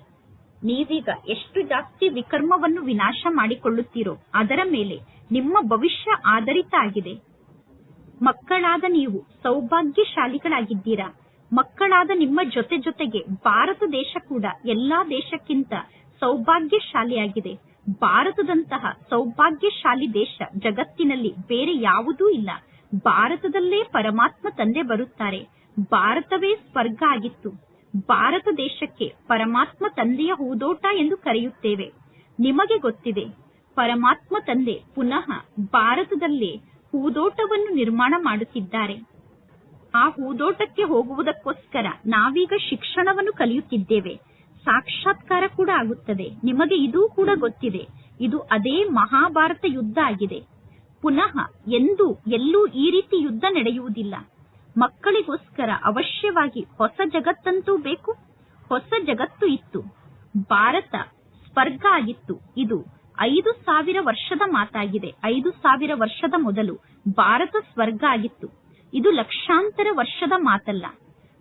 ನೀವೀಗ ಎಷ್ಟು ಜಾಸ್ತಿ ವಿಕರ್ಮವನ್ನು ವಿನಾಶ ಮಾಡಿಕೊಳ್ಳುತ್ತೀರೋ ಅದರ ಮೇಲೆ ನಿಮ್ಮ ಭವಿಷ್ಯ ಆಧಾರಿತ ಆಗಿದೆ. ಮಕ್ಕಳಾದ ನೀವು ಸೌಭಾಗ್ಯಶಾಲಿಗಳಾಗಿದ್ದೀರಾ? ಮಕ್ಕಳಾದ ನಿಮ್ಮ ಜೊತೆ ಜೊತೆಗೆ ಭಾರತ ದೇಶ ಕೂಡ ಎಲ್ಲಾ ದೇಶಕ್ಕಿಂತ ಸೌಭಾಗ್ಯಶಾಲಿಯಾಗಿದೆ. ಭಾರತದಂತಹ ಸೌಭಾಗ್ಯಶಾಲಿ ದೇಶ ಜಗತ್ತಿನಲ್ಲಿ ಬೇರೆ ಯಾವುದೂ ಇಲ್ಲ. ಭಾರತದಲ್ಲೇ ಪರಮಾತ್ಮ ತಂದೆ ಬರುತ್ತಾರೆ. ಭಾರತವೇ ಸ್ವರ್ಗ ಆಗಿತ್ತು ಭಾರತ ದೇಶಕ್ಕೆ ಪರಮಾತ್ಮ ತಂದೆಯ ಹೂದೋಟ ಎಂದು ಕರೆಯುತ್ತೇವೆ. ನಿಮಗೆ ಗೊತ್ತಿದೆ, ಪರಮಾತ್ಮ ತಂದೆ ಪುನಃ ಭಾರತದಲ್ಲೇ ಹೂದೋಟವನ್ನು ನಿರ್ಮಾಣ ಮಾಡುತ್ತಿದ್ದಾರೆ. ಆ ಹೂದೋಟಕ್ಕೆ ಹೋಗುವುದಕ್ಕೋಸ್ಕರ ನಾವೀಗ ಶಿಕ್ಷಣವನ್ನು ಕಲಿಯುತ್ತಿದ್ದೇವೆ. ಸಾಕ್ಷಾತ್ಕಾರ ಕೂಡ ಆಗುತ್ತದೆ. ನಿಮಗೆ ಇದೂ ಕೂಡ ಗೊತ್ತಿದೆ. ಇದು ಅದೇ ಮಹಾಭಾರತ ಯುದ್ಧ ಆಗಿದೆ. ಪುನಃ ಎಂದೂ ಎಲ್ಲೂ ಈ ರೀತಿ ಯುದ್ಧ ನಡೆಯುವುದಿಲ್ಲ. ಮಕ್ಕಳಿಗೋಸ್ಕರ ಅವಶ್ಯವಾಗಿ ಹೊಸ ಜಗತ್ತಂತೂ ಬೇಕು, ಹೊಸ ಜಗತ್ತು ಇತ್ತು. ಭಾರತ ಸ್ವರ್ಗ ಆಗಿತ್ತು. ಇದು ಐದು ಸಾವಿರ ವರ್ಷದ ಮಾತಾಗಿದೆ. ಐದು ಸಾವಿರ ವರ್ಷದ ಮೊದಲು ಭಾರತ ಸ್ವರ್ಗ ಆಗಿತ್ತು. ಇದು ಲಕ್ಷಾಂತರ ವರ್ಷದ ಮಾತಲ್ಲ.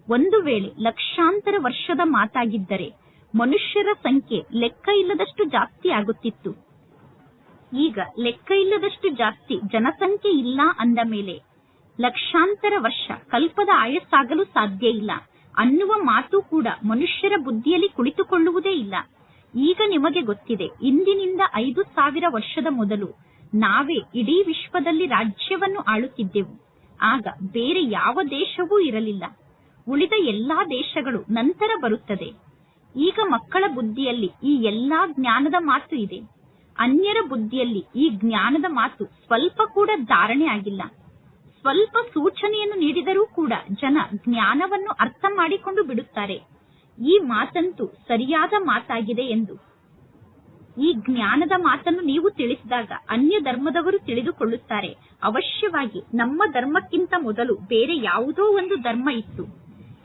ಒಂದು ವೇಳೆ ಲಕ್ಷಾಂತರ ವರ್ಷದ ಮಾತಾಗಿದ್ದರೆ ಮನುಷ್ಯರ ಸಂಖ್ಯೆ ಲೆಕ್ಕ ಇಲ್ಲದಷ್ಟು ಜಾಸ್ತಿ ಆಗುತ್ತಿತ್ತು. ಈಗ ಲೆಕ್ಕ ಇಲ್ಲದಷ್ಟು ಜಾಸ್ತಿ ಜನಸಂಖ್ಯೆ ಇಲ್ಲ ಅಂದ ಮೇಲೆ ಲಕ್ಷಾಂತರ ವರ್ಷ ಕಲ್ಪದ ಆಯಸ್ಸಾಗಲು ಸಾಧ್ಯ ಇಲ್ಲ. ಅನ್ನುವ ಮಾತು ಕೂಡ ಮನುಷ್ಯರ ಬುದ್ಧಿಯಲ್ಲಿ ಕುಳಿತುಕೊಳ್ಳುವುದೇ ಇಲ್ಲ. ಈಗ ನಿಮಗೆ ಗೊತ್ತಿದೆ, ಇಂದಿನಿಂದ ಐದು ಸಾವಿರ ವರ್ಷದ ಮೊದಲು ನಾವೇ ಇಡೀ ವಿಶ್ವದಲ್ಲಿ ರಾಜ್ಯವನ್ನು ಆಳುತ್ತಿದ್ದೆವು. ಆಗ ಬೇರೆ ಯಾವ ದೇಶವೂ ಇರಲಿಲ್ಲ. ಉಳಿದ ಎಲ್ಲಾ ದೇಶಗಳು ನಂತರ ಬರುತ್ತದೆ. ಈಗ ಮಕ್ಕಳ ಬುದ್ಧಿಯಲ್ಲಿ ಈ ಎಲ್ಲಾ ಜ್ಞಾನದ ಮಾತು ಇದೆ. ಅನ್ಯರ ಬುದ್ಧಿಯಲ್ಲಿ ಈ ಜ್ಞಾನದ ಮಾತು ಸ್ವಲ್ಪ ಕೂಡ ಧಾರಣೆ ಆಗಿಲ್ಲ. ಸ್ವಲ್ಪ ಸೂಚನೆಯನ್ನು ನೀಡಿದರೂ ಕೂಡ ಜನ ಜ್ಞಾನವನ್ನು ಅರ್ಥ ಮಾಡಿಕೊಂಡು ಬಿಡುತ್ತಾರೆ. ಈ ಮಾತಂತೂ ಸರಿಯಾದ ಮಾತಾಗಿದೆ ಎಂದು. ಈ ಜ್ಞಾನದ ಮಾತನ್ನು ನೀವು ತಿಳಿಸಿದಾಗ ಅನ್ಯ ಧರ್ಮದವರು ತಿಳಿದುಕೊಳ್ಳುತ್ತಾರೆ. ಅವಶ್ಯವಾಗಿ ನಮ್ಮ ಧರ್ಮಕ್ಕಿಂತ ಮೊದಲು ಬೇರೆ ಯಾವುದೋ ಒಂದು ಧರ್ಮ ಇತ್ತು.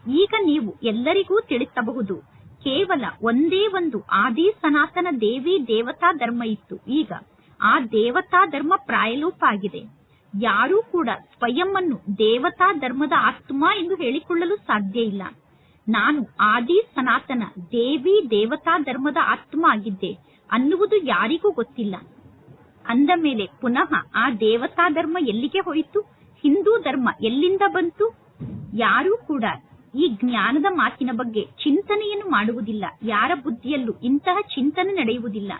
ಈಗ ನೀವು ಎಲ್ಲರಿಗೂ ತಿಳಿಸಬಹುದು. ಕೇವಲ ಒಂದೇ ಒಂದು ಆದಿ ಸನಾತನ ದೇವಿ ದೇವತಾ ಧರ್ಮ ಇತ್ತು. ಈಗ ಆ ದೇವತಾ ಧರ್ಮ ಪ್ರಾಯಲೋಪ ಆಗಿದೆ. ಯಾರೂ ಕೂಡ ಸ್ವಯಂ ದೇವತಾ ಧರ್ಮದ ಆತ್ಮ ಎಂದು ಹೇಳಿಕೊಳ್ಳಲು ಸಾಧ್ಯ ಇಲ್ಲ. ನಾನು ಆದಿ ಸನಾತನ ದೇವಿ ದೇವತಾ ಧರ್ಮದ ಆತ್ಮ ಆಗಿದ್ದೆ ಅನ್ನುವುದು ಯಾರಿಗೂ ಗೊತ್ತಿಲ್ಲ. ಅಂದ ಮೇಲೆ ಪುನಃ ಆ ದೇವತಾ ಧರ್ಮ ಎಲ್ಲಿಗೆ ಹೋಯಿತು? ಹಿಂದೂ ಧರ್ಮ ಎಲ್ಲಿಂದ ಬಂತು? ಯಾರೂ ಕೂಡ ಈ ಜ್ಞಾನದ ಮಾತಿನ ಬಗ್ಗೆ ಚಿಂತನೆಯನ್ನು ಮಾಡುವುದಿಲ್ಲ. ಯಾರ ಬುದ್ಧಿಯಲ್ಲೂ ಇಂತಹ ಚಿಂತನೆ ನಡೆಯುವುದಿಲ್ಲ.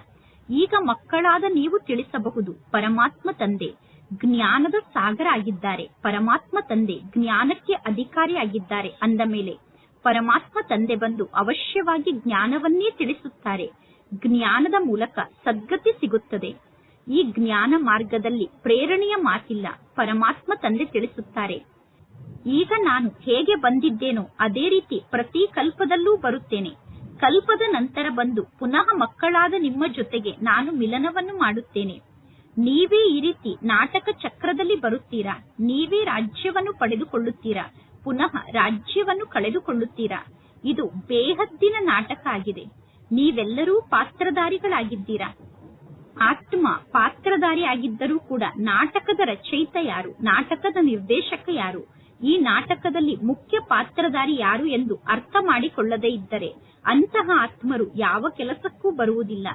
ಈಗ ಮಕ್ಕಳಾದ ನೀವು ತಿಳಿಸಬಹುದು, ಪರಮಾತ್ಮ ತಂದೆ. ಜ್ಞಾನದ ಸಾಗರ ಆಗಿದ್ದಾರೆ ಪರಮಾತ್ಮ ತಂದೆ ಜ್ಞಾನಕ್ಕೆ ಅಧಿಕಾರಿ ಆಗಿದ್ದಾರೆ ಅಂದ ಮೇಲೆ ಪರಮಾತ್ಮ ತಂದೆ ಬಂದು ಅವಶ್ಯವಾಗಿ ಜ್ಞಾನವನ್ನೇ ತಿಳಿಸುತ್ತಾರೆ. ಜ್ಞಾನದ ಮೂಲಕ ಸದ್ಗತಿ ಸಿಗುತ್ತದೆ. ಈ ಜ್ಞಾನ ಮಾರ್ಗದಲ್ಲಿ ಪ್ರೇರಣೆಯ ಮಾತಿಲ್ಲ ಪರಮಾತ್ಮ ತಂದೆ ತಿಳಿಸುತ್ತಾರೆ. ಈಗ ನಾನು ಹೇಗೆ ಬಂದಿದ್ದೇನೋ ಅದೇ ರೀತಿ ಪ್ರತಿ ಕಲ್ಪದಲ್ಲೂ ಬರುತ್ತೇನೆ. ಕಲ್ಪದ ನಂತರ ಬಂದು ಪುನಃ ಮಕ್ಕಳಾದ ನಿಮ್ಮ ಜೊತೆಗೆ ನಾನು ಮಿಲನವನ್ನು ಮಾಡುತ್ತೇನೆ. ನೀವೇ ಈ ರೀತಿ ನಾಟಕ ಚಕ್ರದಲ್ಲಿ ಬರುತ್ತೀರಾ? ನೀವೇ ರಾಜ್ಯವನ್ನು ಪಡೆದುಕೊಳ್ಳುತ್ತೀರಾ? ಪುನಃ ರಾಜ್ಯವನ್ನು ಕಳೆದುಕೊಳ್ಳುತ್ತೀರಾ? ಇದು ಬೇಹದ್ದಿನ ನಾಟಕ ಆಗಿದೆ. ನೀವೆಲ್ಲರೂ ಪಾತ್ರಧಾರಿಗಳಾಗಿದ್ದೀರಾ? ಆತ್ಮ ಪಾತ್ರಧಾರಿ ಆಗಿದ್ದರೂ ಕೂಡ ನಾಟಕದ ರಚಯಿತ ಯಾರು? ನಾಟಕದ ನಿರ್ದೇಶಕ ಯಾರು? ಈ ನಾಟಕದಲ್ಲಿ ಮುಖ್ಯ ಪಾತ್ರಧಾರಿ ಯಾರು ಎಂದು ಅರ್ಥ ಮಾಡಿಕೊಳ್ಳದೇ ಇದ್ದರೆ ಅಂತಹ ಆತ್ಮರು ಯಾವ ಕೆಲಸಕ್ಕೂ ಬರುವುದಿಲ್ಲ.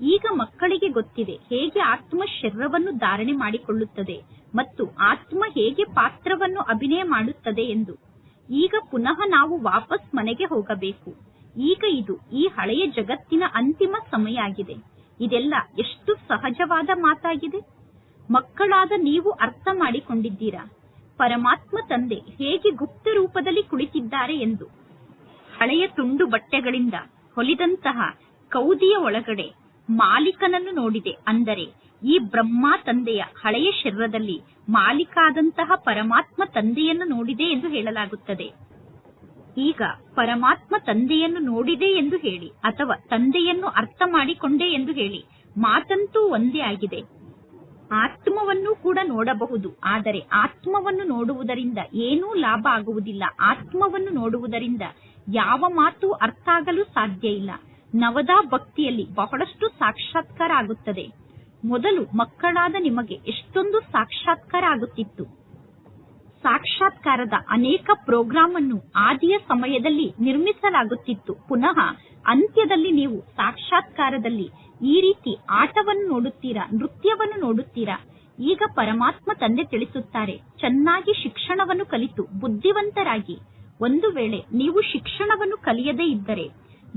ಈಗ ಮಕ್ಕಳಿಗೆ ಗೊತ್ತಿದೆ ಹೇಗೆ ಆತ್ಮ ಶರೀರವನ್ನು ಧಾರಣೆ ಮಾಡಿಕೊಳ್ಳುತ್ತದೆ ಮತ್ತು ಆತ್ಮ ಹೇಗೆ ಪಾತ್ರವನ್ನು ಅಭಿನಯ ಮಾಡುತ್ತದೆ ಎಂದು. ಈಗ ಪುನಃ ನಾವು ವಾಪಸ್ ಮನೆಗೆ ಹೋಗಬೇಕು. ಈಗ ಇದು ಈ ಹಳೆಯ ಜಗತ್ತಿನ ಅಂತಿಮ ಸಮಯ ಆಗಿದೆ ಇದೆಲ್ಲ ಎಷ್ಟು ಸಹಜವಾದ ಮಾತಾಗಿದೆ. ಮಕ್ಕಳಾದ ನೀವು ಅರ್ಥ ಮಾಡಿಕೊಂಡಿದ್ದೀರಾ. ಪರಮಾತ್ಮ ತಂದೆ ಹೇಗೆ ಗುಪ್ತ ರೂಪದಲ್ಲಿ ಕುಳಿತಿದ್ದಾರೆ ಎಂದು. ಹಳೆಯ ತುಂಡು ಬಟ್ಟೆಗಳಿಂದ ಹೊಲಿದಂತಹ ಕೌದಿಯ ಒಳಗಡೆ ಮಾಲೀಕನನ್ನು ನೋಡಿದೆ. ಅಂದರೆ, ಈ ಬ್ರಹ್ಮ ತಂದೆಯ ಹಳೆಯ ಶರೀರದಲ್ಲಿ ಮಾಲೀಕಾದಂತಹ ಪರಮಾತ್ಮ ತಂದೆಯನ್ನು ನೋಡಿದೆ ಎಂದು ಹೇಳಲಾಗುತ್ತದೆ. ಈಗ ಪರಮಾತ್ಮ ತಂದೆಯನ್ನು ನೋಡಿದೆ ಎಂದು ಹೇಳಿ, ಅಥವಾ ತಂದೆಯನ್ನು ಅರ್ಥ ಮಾಡಿಕೊಂಡೆ ಎಂದು ಹೇಳಿ, ಮಾತಂತೂ ಒಂದೇ ಆಗಿದೆ. ಆತ್ಮವನ್ನು ಕೂಡ ನೋಡಬಹುದು. ಆದರೆ ಆತ್ಮವನ್ನು ನೋಡುವುದರಿಂದ ಏನೂ ಲಾಭ ಆಗುವುದಿಲ್ಲ. ಆತ್ಮವನ್ನು ನೋಡುವುದರಿಂದ ಯಾವ ಮಾತು ಅರ್ಥ ಆಗಲು ಸಾಧ್ಯ ಇಲ್ಲ. ನವದಾ ಭಕ್ತಿಯಲ್ಲಿ ಬಹಳಷ್ಟು ಸಾಕ್ಷಾತ್ಕಾರ ಆಗುತ್ತದೆ. ಮೊದಲು ಮಕ್ಕಳಾದ ನಿಮಗೆ ಎಷ್ಟೊಂದು ಸಾಕ್ಷಾತ್ಕಾರ ಆಗುತ್ತಿತ್ತು. ಸಾಕ್ಷಾತ್ಕಾರದ ಅನೇಕ ಪ್ರೋಗ್ರಾಂ ಅನ್ನು ಆದಿಯ ಸಮಯದಲ್ಲಿ ನಿರ್ಮಿಸಲಾಗುತ್ತಿತ್ತು. ಪುನಃ ಅಂತ್ಯದಲ್ಲಿ ನೀವು ಸಾಕ್ಷಾತ್ಕಾರದಲ್ಲಿ ಈ ರೀತಿ ಆಟವನ್ನು ನೋಡುತ್ತೀರಾ, ನೃತ್ಯವನ್ನು ನೋಡುತ್ತೀರಾ? ಈಗ ಪರಮಾತ್ಮ ತಂದೆ ತಿಳಿಸುತ್ತಾರೆ, ಚೆನ್ನಾಗಿ ಶಿಕ್ಷಣವನ್ನು ಕಲಿತು ಬುದ್ಧಿವಂತರಾಗಿ. ಒಂದು ವೇಳೆ ನೀವು ಶಿಕ್ಷಣವನ್ನು ಕಲಿಯದೇ ಇದ್ದರೆ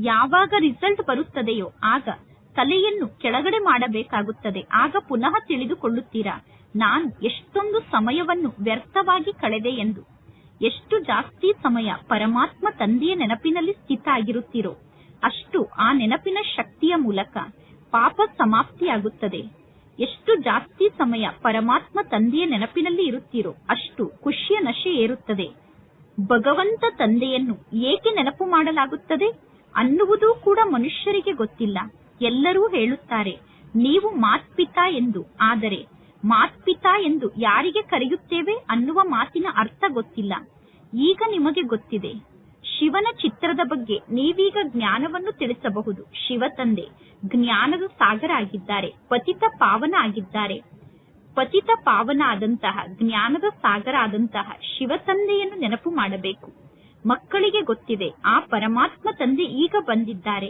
ಯಾವಾಗ ರಿಸಲ್ಟ್ ಬರುತ್ತದೆಯೋ ಆಗ ತಲೆಯನ್ನು ಕೆಳಗಡೆ ಮಾಡಬೇಕಾಗುತ್ತದೆ. ಆಗ ಪುನಃ ತಿಳಿದುಕೊಳ್ಳುತ್ತೀರಾ? ನಾನು ಎಷ್ಟೊಂದು ಸಮಯವನ್ನು ವ್ಯರ್ಥವಾಗಿ ಕಳೆದೆ ಎಂದು. ಎಷ್ಟು ಜಾಸ್ತಿ ಸಮಯ ಪರಮಾತ್ಮ ತಂದೆಯ ನೆನಪಿನಲ್ಲಿ ಸ್ಥಿತ ಆಗಿರುತ್ತೀರೋ, ಅಷ್ಟು ಆ ನೆನಪಿನ ಶಕ್ತಿಯ ಮೂಲಕ ಪಾಪ ಸಮಾಪ್ತಿಯಾಗುತ್ತದೆ. ಎಷ್ಟು ಜಾಸ್ತಿ ಸಮಯ ಪರಮಾತ್ಮ ತಂದೆಯ ನೆನಪಿನಲ್ಲಿ ಇರುತ್ತೀರೋ, ಅಷ್ಟು ಖುಷಿಯ ನಶೆ ಏರುತ್ತದೆ. ಭಗವಂತ ತಂದೆಯನ್ನು ಏಕೆ ನೆನಪು ಮಾಡಲಾಗುತ್ತದೆ? ಅನ್ನುವುದೂ ಕೂಡ ಮನುಷ್ಯರಿಗೆ ಗೊತ್ತಿಲ್ಲ. ಎಲ್ಲರೂ ಹೇಳುತ್ತಾರೆ, ನೀವು ಮಾತ್ಪಿತಾ ಎಂದು. ಆದರೆ, ಮಾತ್ಪಿತಾ ಎಂದು ಯಾರಿಗೆ ಕರೆಯುತ್ತೇವೆ ಅನ್ನುವ ಮಾತಿನ ಅರ್ಥ ಗೊತ್ತಿಲ್ಲ. ಈಗ ನಿಮಗೆ ಗೊತ್ತಿದೆ, ಶಿವನ ಚಿತ್ರದ ಬಗ್ಗೆ ನೀವೀಗ ಜ್ಞಾನವನ್ನು ತಿಳಿಸಬಹುದು. ಶಿವ ತಂದೆ, ಜ್ಞಾನದ ಸಾಗರ ಆಗಿದ್ದಾರೆ, ಪತಿತ ಪಾವನ ಆಗಿದ್ದಾರೆ. ಪತಿತ ಪಾವನ ಆದಂತಹ ಜ್ಞಾನದ ಸಾಗರ ಆದಂತಹ ಶಿವ ತಂದೆಯನ್ನು ನೆನಪು ಮಾಡಬೇಕು. ಮಕ್ಕಳಿಗೆ ಗೊತ್ತಿದೆ, ಆ ಪರಮಾತ್ಮ ತಂದೆ ಈಗ ಬಂದಿದ್ದಾರೆ.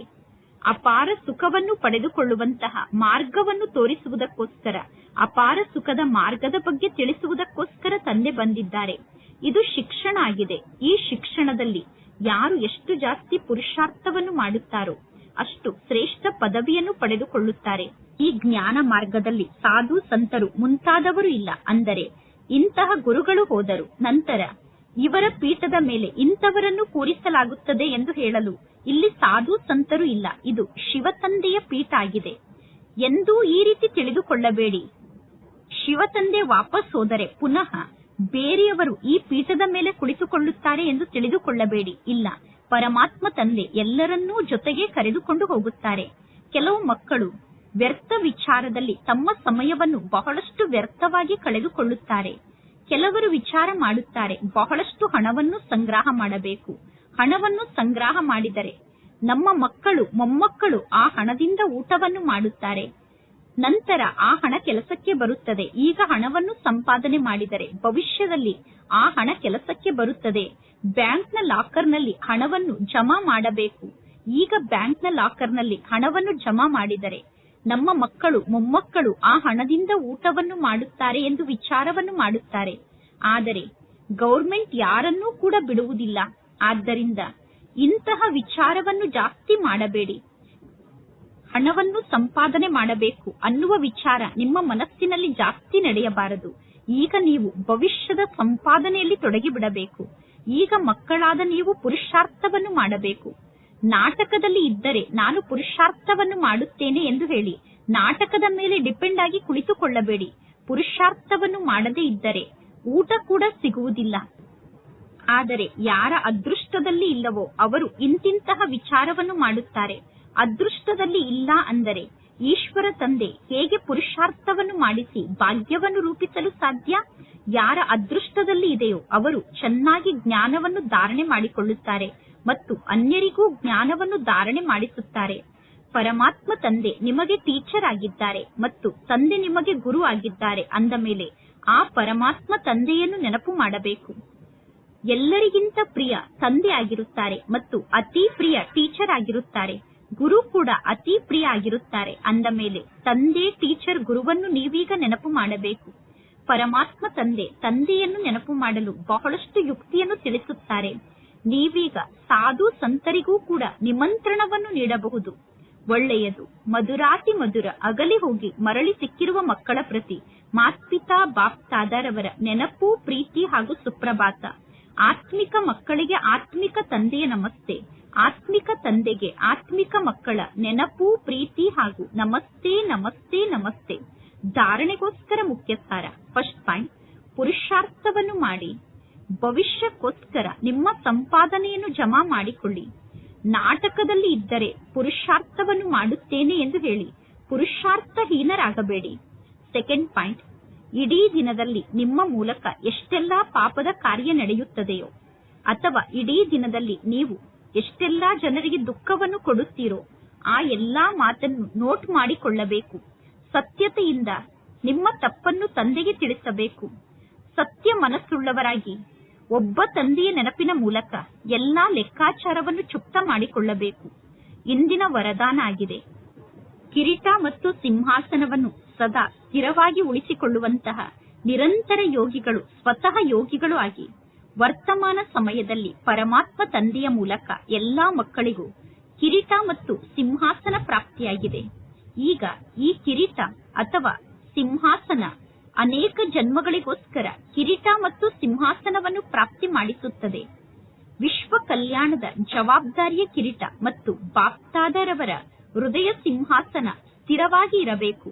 ಅಪಾರ ಸುಖವನ್ನು ಪಡೆದುಕೊಳ್ಳುವಂತಹ ಮಾರ್ಗವನ್ನು ತೋರಿಸುವುದಕ್ಕೋಸ್ಕರ, ಅಪಾರ ಸುಖದ ಮಾರ್ಗದ ಬಗ್ಗೆ ತಿಳಿಸುವುದಕ್ಕೋಸ್ಕರ ತಂದೆ ಬಂದಿದ್ದಾರೆ. ಇದು ಶಿಕ್ಷಣ ಆಗಿದೆ. ಈ ಶಿಕ್ಷಣದಲ್ಲಿ ಯಾರು ಎಷ್ಟು ಜಾಸ್ತಿ ಪುರುಷಾರ್ಥವನ್ನು ಮಾಡುತ್ತಾರೋ, ಅಷ್ಟು ಶ್ರೇಷ್ಠ ಪದವಿಯನ್ನು ಪಡೆದುಕೊಳ್ಳುತ್ತಾರೆ. ಈ ಜ್ಞಾನ ಮಾರ್ಗದಲ್ಲಿ ಸಾಧು ಸಂತರು ಮುಂತಾದವರು ಇಲ್ಲ. ಅಂದರೆ ಇಂತಹ ಗುರುಗಳು ಹೋದರು. ನಂತರ ಇವರ ಪೀಠದ ಮೇಲೆ ಇಂಥವರನ್ನು ಕೂರಿಸಲಾಗುತ್ತದೆ ಎಂದು ಹೇಳಲು ಇಲ್ಲಿ ಸಾಧು ಸಂತರು ಇಲ್ಲ. ಇದು ಶಿವತಂದೆಯ ಪೀಠ ಆಗಿದೆ. ಎಂದೂ ಈ ರೀತಿ ತಿಳಿದುಕೊಳ್ಳಬೇಡಿ. ಶಿವತಂದೆ ವಾಪಸ್ ಹೋದರೆ ಪುನಃ ಬೇರೆಯವರು ಈ ಪೀಠದ ಮೇಲೆ ಕುಳಿತುಕೊಳ್ಳುತ್ತಾರೆ ಎಂದು ತಿಳಿದುಕೊಳ್ಳಬೇಡಿ. ಇಲ್ಲ, ಪರಮಾತ್ಮ ತಂದೆ ಎಲ್ಲರನ್ನೂ ಜೊತೆಗೆ ಕರೆದುಕೊಂಡು ಹೋಗುತ್ತಾರೆ. ಕೆಲವು ಮಕ್ಕಳು ವ್ಯರ್ಥ ವಿಚಾರದಲ್ಲಿ ತಮ್ಮ ಸಮಯವನ್ನು ಬಹಳಷ್ಟು ವ್ಯರ್ಥವಾಗಿ ಕಳೆದುಕೊಳ್ಳುತ್ತಾರೆ. ಕೆಲವರು ವಿಚಾರ ಮಾಡುತ್ತಾರೆ, ಬಹಳಷ್ಟು ಹಣವನ್ನು ಸಂಗ್ರಹ ಮಾಡಬೇಕು. ಹಣವನ್ನು ಸಂಗ್ರಹ ಮಾಡಿದರೆ ನಮ್ಮ ಮಕ್ಕಳು, ಮೊಮ್ಮಕ್ಕಳು ಆ ಹಣದಿಂದ ಊಟವನ್ನು ಮಾಡುತ್ತಾರೆ. ನಂತರ ಆ ಹಣ ಕೆಲಸಕ್ಕೆ ಬರುತ್ತದೆ. ಈಗ ಹಣವನ್ನು ಸಂಪಾದನೆ ಮಾಡಿದರೆ ಭವಿಷ್ಯದಲ್ಲಿ ಆ ಹಣ ಕೆಲಸಕ್ಕೆ ಬರುತ್ತದೆ. ಬ್ಯಾಂಕ್ನ ಲಾಕರ್ನಲ್ಲಿ ಹಣವನ್ನು ಜಮಾ ಮಾಡಬೇಕು. ಈಗ ಬ್ಯಾಂಕ್ನ ಲಾಕರ್ನಲ್ಲಿ ಹಣವನ್ನು ಜಮಾ ಮಾಡಿದರೆ ನಮ್ಮ ಮಕ್ಕಳು, ಮೊಮ್ಮಕ್ಕಳು ಆ ಹಣದಿಂದ ಊಟವನ್ನು ಮಾಡುತ್ತಾರೆ ಎಂದು ವಿಚಾರವನ್ನು ಮಾಡುತ್ತಾರೆ. ಆದರೆ ಗೌರ್ಮೆಂಟ್ ಯಾರನ್ನೂ ಕೂಡ ಬಿಡುವುದಿಲ್ಲ. ಆದ್ದರಿಂದ ಇಂತಹ ವಿಚಾರವನ್ನು ಜಾಸ್ತಿ ಮಾಡಬೇಡಿ. ಹಣವನ್ನು ಸಂಪಾದನೆ ಮಾಡಬೇಕು ಅನ್ನುವ ವಿಚಾರ ನಿಮ್ಮ ಮನಸ್ಸಿನಲ್ಲಿ ಜಾಸ್ತಿ ನಡೆಯಬಾರದು. ಈಗ ನೀವು ಭವಿಷ್ಯದ ಸಂಪಾದನೆಯಲ್ಲಿ ತೊಡಗಿಬಿಡಬೇಕು. ಈಗ ಮಕ್ಕಳಾದ ನೀವು ಪುರುಷಾರ್ಥವನ್ನು ಮಾಡಬೇಕು. ನಾಟಕದಲ್ಲಿ ಇದ್ದರೆ ನಾನು ಪುರುಷಾರ್ಥವನ್ನು ಮಾಡುತ್ತೇನೆ ಎಂದು ಹೇಳಿ. ನಾಟಕದ ಮೇಲೆ ಡಿಪೆಂಡ್ ಆಗಿ ಕುಳಿತುಕೊಳ್ಳಬೇಡಿ. ಪುರುಷಾರ್ಥವನ್ನು ಮಾಡದೇ ಇದ್ದರೆ ಊಟ ಕೂಡ ಸಿಗುವುದಿಲ್ಲ. ಆದರೆ ಯಾರ ಅದೃಷ್ಟದಲ್ಲಿ ಇಲ್ಲವೋ ಅವರು ಇಂತಿಂತಹ ವಿಚಾರವನ್ನು ಮಾಡುತ್ತಾರೆ. ಅದೃಷ್ಟದಲ್ಲಿ ಇಲ್ಲ ಅಂದರೆ ಈಶ್ವರ ತಂದೆ ಹೇಗೆ ಪುರುಷಾರ್ಥವನ್ನು ಮಾಡಿಸಿ ಭಾಗ್ಯವನ್ನು ರೂಪಿಸಲು ಸಾಧ್ಯ? ಯಾರ ಅದೃಷ್ಟದಲ್ಲಿ ಇದೆಯೋ ಅವರು ಚೆನ್ನಾಗಿ ಜ್ಞಾನವನ್ನು ಧಾರಣೆ ಮಾಡಿಕೊಳ್ಳುತ್ತಾರೆ. ಮತ್ತು ಅನ್ಯರಿಗೂ ಜ್ಞಾನವನ್ನು ಧಾರಣೆ ಮಾಡಿಸುತ್ತಾರೆ. ಪರಮಾತ್ಮ ತಂದೆ ನಿಮಗೆ ಟೀಚರ್ ಆಗಿದ್ದಾರೆ ಮತ್ತು ತಂದೆ ನಿಮಗೆ ಗುರು ಆಗಿದ್ದಾರೆ ಅಂದ ಮೇಲೆ ಆ ಪರಮಾತ್ಮ ತಂದೆಯನ್ನು ನೆನಪು ಮಾಡಬೇಕು. ಎಲ್ಲರಿಗಿಂತ ಪ್ರಿಯ ತಂದೆ ಆಗಿರುತ್ತಾರೆ ಮತ್ತು ಅತಿ ಪ್ರಿಯ ಟೀಚರ್ ಆಗಿರುತ್ತಾರೆ. ಗುರು ಕೂಡ ಅತಿ ಪ್ರಿಯ ಆಗಿರುತ್ತಾರೆ ಅಂದ ಮೇಲೆ ತಂದೆ ಟೀಚರ್ ಗುರುವನ್ನು ನೀವೀಗ ನೆನಪು ಮಾಡಬೇಕು. ಪರಮಾತ್ಮ ತಂದೆ ತಂದೆಯನ್ನು ನೆನಪು ಮಾಡಲು ಬಹಳಷ್ಟು ಯುಕ್ತಿಯನ್ನು ತಿಳಿಸುತ್ತಾರೆ. ನೀವೀಗ ಸಾಧು ಸಂತರಿಗೂ ಕೂಡ ನಿಮಂತ್ರಣವನ್ನು ನೀಡಬಹುದು. ಒಳ್ಳೆಯದು. ಮಧುರಾತಿ ಮಧುರ ಅಗಲಿ ಹೋಗಿ ಮರಳಿ ಸಿಕ್ಕಿರುವ ಮಕ್ಕಳ ಪ್ರತಿ ಮಾತ್ಪಿತಾ ಬಾಪ್ತಾದರವರ ನೆನಪು, ಪ್ರೀತಿ ಹಾಗೂ ಸುಪ್ರಭಾತ. ಆತ್ಮಿಕ ಮಕ್ಕಳಿಗೆ ಆತ್ಮಿಕ ತಂದೆಯ ನಮಸ್ತೆ. ಆತ್ಮಿಕ ತಂದೆಗೆ ಆತ್ಮಿಕ ಮಕ್ಕಳ ನೆನಪು, ಪ್ರೀತಿ ಹಾಗೂ ನಮಸ್ತೆ ನಮಸ್ತೆ ನಮಸ್ತೆ. ಧಾರಣೆಗೋಸ್ಕರ ಮುಖ್ಯಸ್ಥಾರ ಫಸ್ಟ್ ಪಾಯಿಂಟ್. ಪುರುಷಾರ್ಥವನ್ನು ಮಾಡಿ. ಭವಿಷ್ಯಕ್ಕೋಸ್ಕರ ನಿಮ್ಮ ಸಂಪಾದನೆಯನ್ನು ಜಮಾ ಮಾಡಿಕೊಳ್ಳಿ. ನಾಟಕದಲ್ಲಿ ಇದ್ದರೆ ಪುರುಷಾರ್ಥವನ್ನು ಮಾಡುತ್ತೇನೆ ಎಂದು ಹೇಳಿ. ಪುರುಷಾರ್ಥಹೀನರಾಗಬೇಡಿ. ಸೆಕೆಂಡ್ ಪಾಯಿಂಟ್ ಇಡೀ ದಿನದಲ್ಲಿ ನಿಮ್ಮ ಮೂಲಕ ಎಷ್ಟೆಲ್ಲಾ ಪಾಪದ ಕಾರ್ಯ ನಡೆಯುತ್ತದೆಯೋ, ಅಥವಾ ಇಡೀ ದಿನದಲ್ಲಿ ನೀವು ಎಷ್ಟೆಲ್ಲಾ ಜನರಿಗೆ ದುಃಖವನ್ನು ಕೊಡುತ್ತೀರೋ, ಆ ಎಲ್ಲಾ ಮಾತನ್ನು ನೋಟ್ ಮಾಡಿಕೊಳ್ಳಬೇಕು. ಸತ್ಯತೆಯಿಂದ ನಿಮ್ಮ ತಪ್ಪನ್ನು ತಂದೆಗೆ ತಿಳಿಸಬೇಕು. ಸತ್ಯ ಮನಸ್ಸುಳ್ಳವರಾಗಿ ಒಬ್ಬ ತಂದೆಯ ನೆನಪಿನ ಮೂಲಕ ಎಲ್ಲಾ ಲೆಕ್ಕಾಚಾರವನ್ನು ಚುಪ್ತ ಮಾಡಿಕೊಳ್ಳಬೇಕು. ಇಂದಿನ ವರದಾನ ಆಗಿದೆ. ಕಿರೀಟ ಮತ್ತು ಸಿಂಹಾಸನವನ್ನು ಸದಾ ಸ್ಥಿರವಾಗಿ ಉಳಿಸಿಕೊಳ್ಳುವಂತಹ ನಿರಂತರ ಯೋಗಿಗಳು ಸ್ವತಃ ಯೋಗಿಗಳು ಆಗಿ, ವರ್ತಮಾನ ಸಮಯದಲ್ಲಿ ಪರಮಾತ್ಮ ತಂದೆಯ ಮೂಲಕ ಎಲ್ಲಾ ಮಕ್ಕಳಿಗೂ ಕಿರೀಟ ಮತ್ತು ಸಿಂಹಾಸನ ಪ್ರಾಪ್ತಿಯಾಗಿದೆ. ಈಗ ಈ ಕಿರೀಟ ಅಥವಾ ಸಿಂಹಾಸನ ಅನೇಕ ಜನ್ಮಗಳಿಗೋಸ್ಕರ ಕಿರೀಟ ಮತ್ತು ಸಿಂಹಾಸನವನ್ನು ಪ್ರಾಪ್ತಿ ಮಾಡಿಸುತ್ತದೆ. ವಿಶ್ವ ಕಲ್ಯಾಣದ ಜವಾಬ್ದಾರಿಯ ಕಿರೀಟ ಮತ್ತು ಬಾಪ್ತಾದರವರ ಹೃದಯ ಸಿಂಹಾಸನ ಸ್ಥಿರವಾಗಿ ಇರಬೇಕು.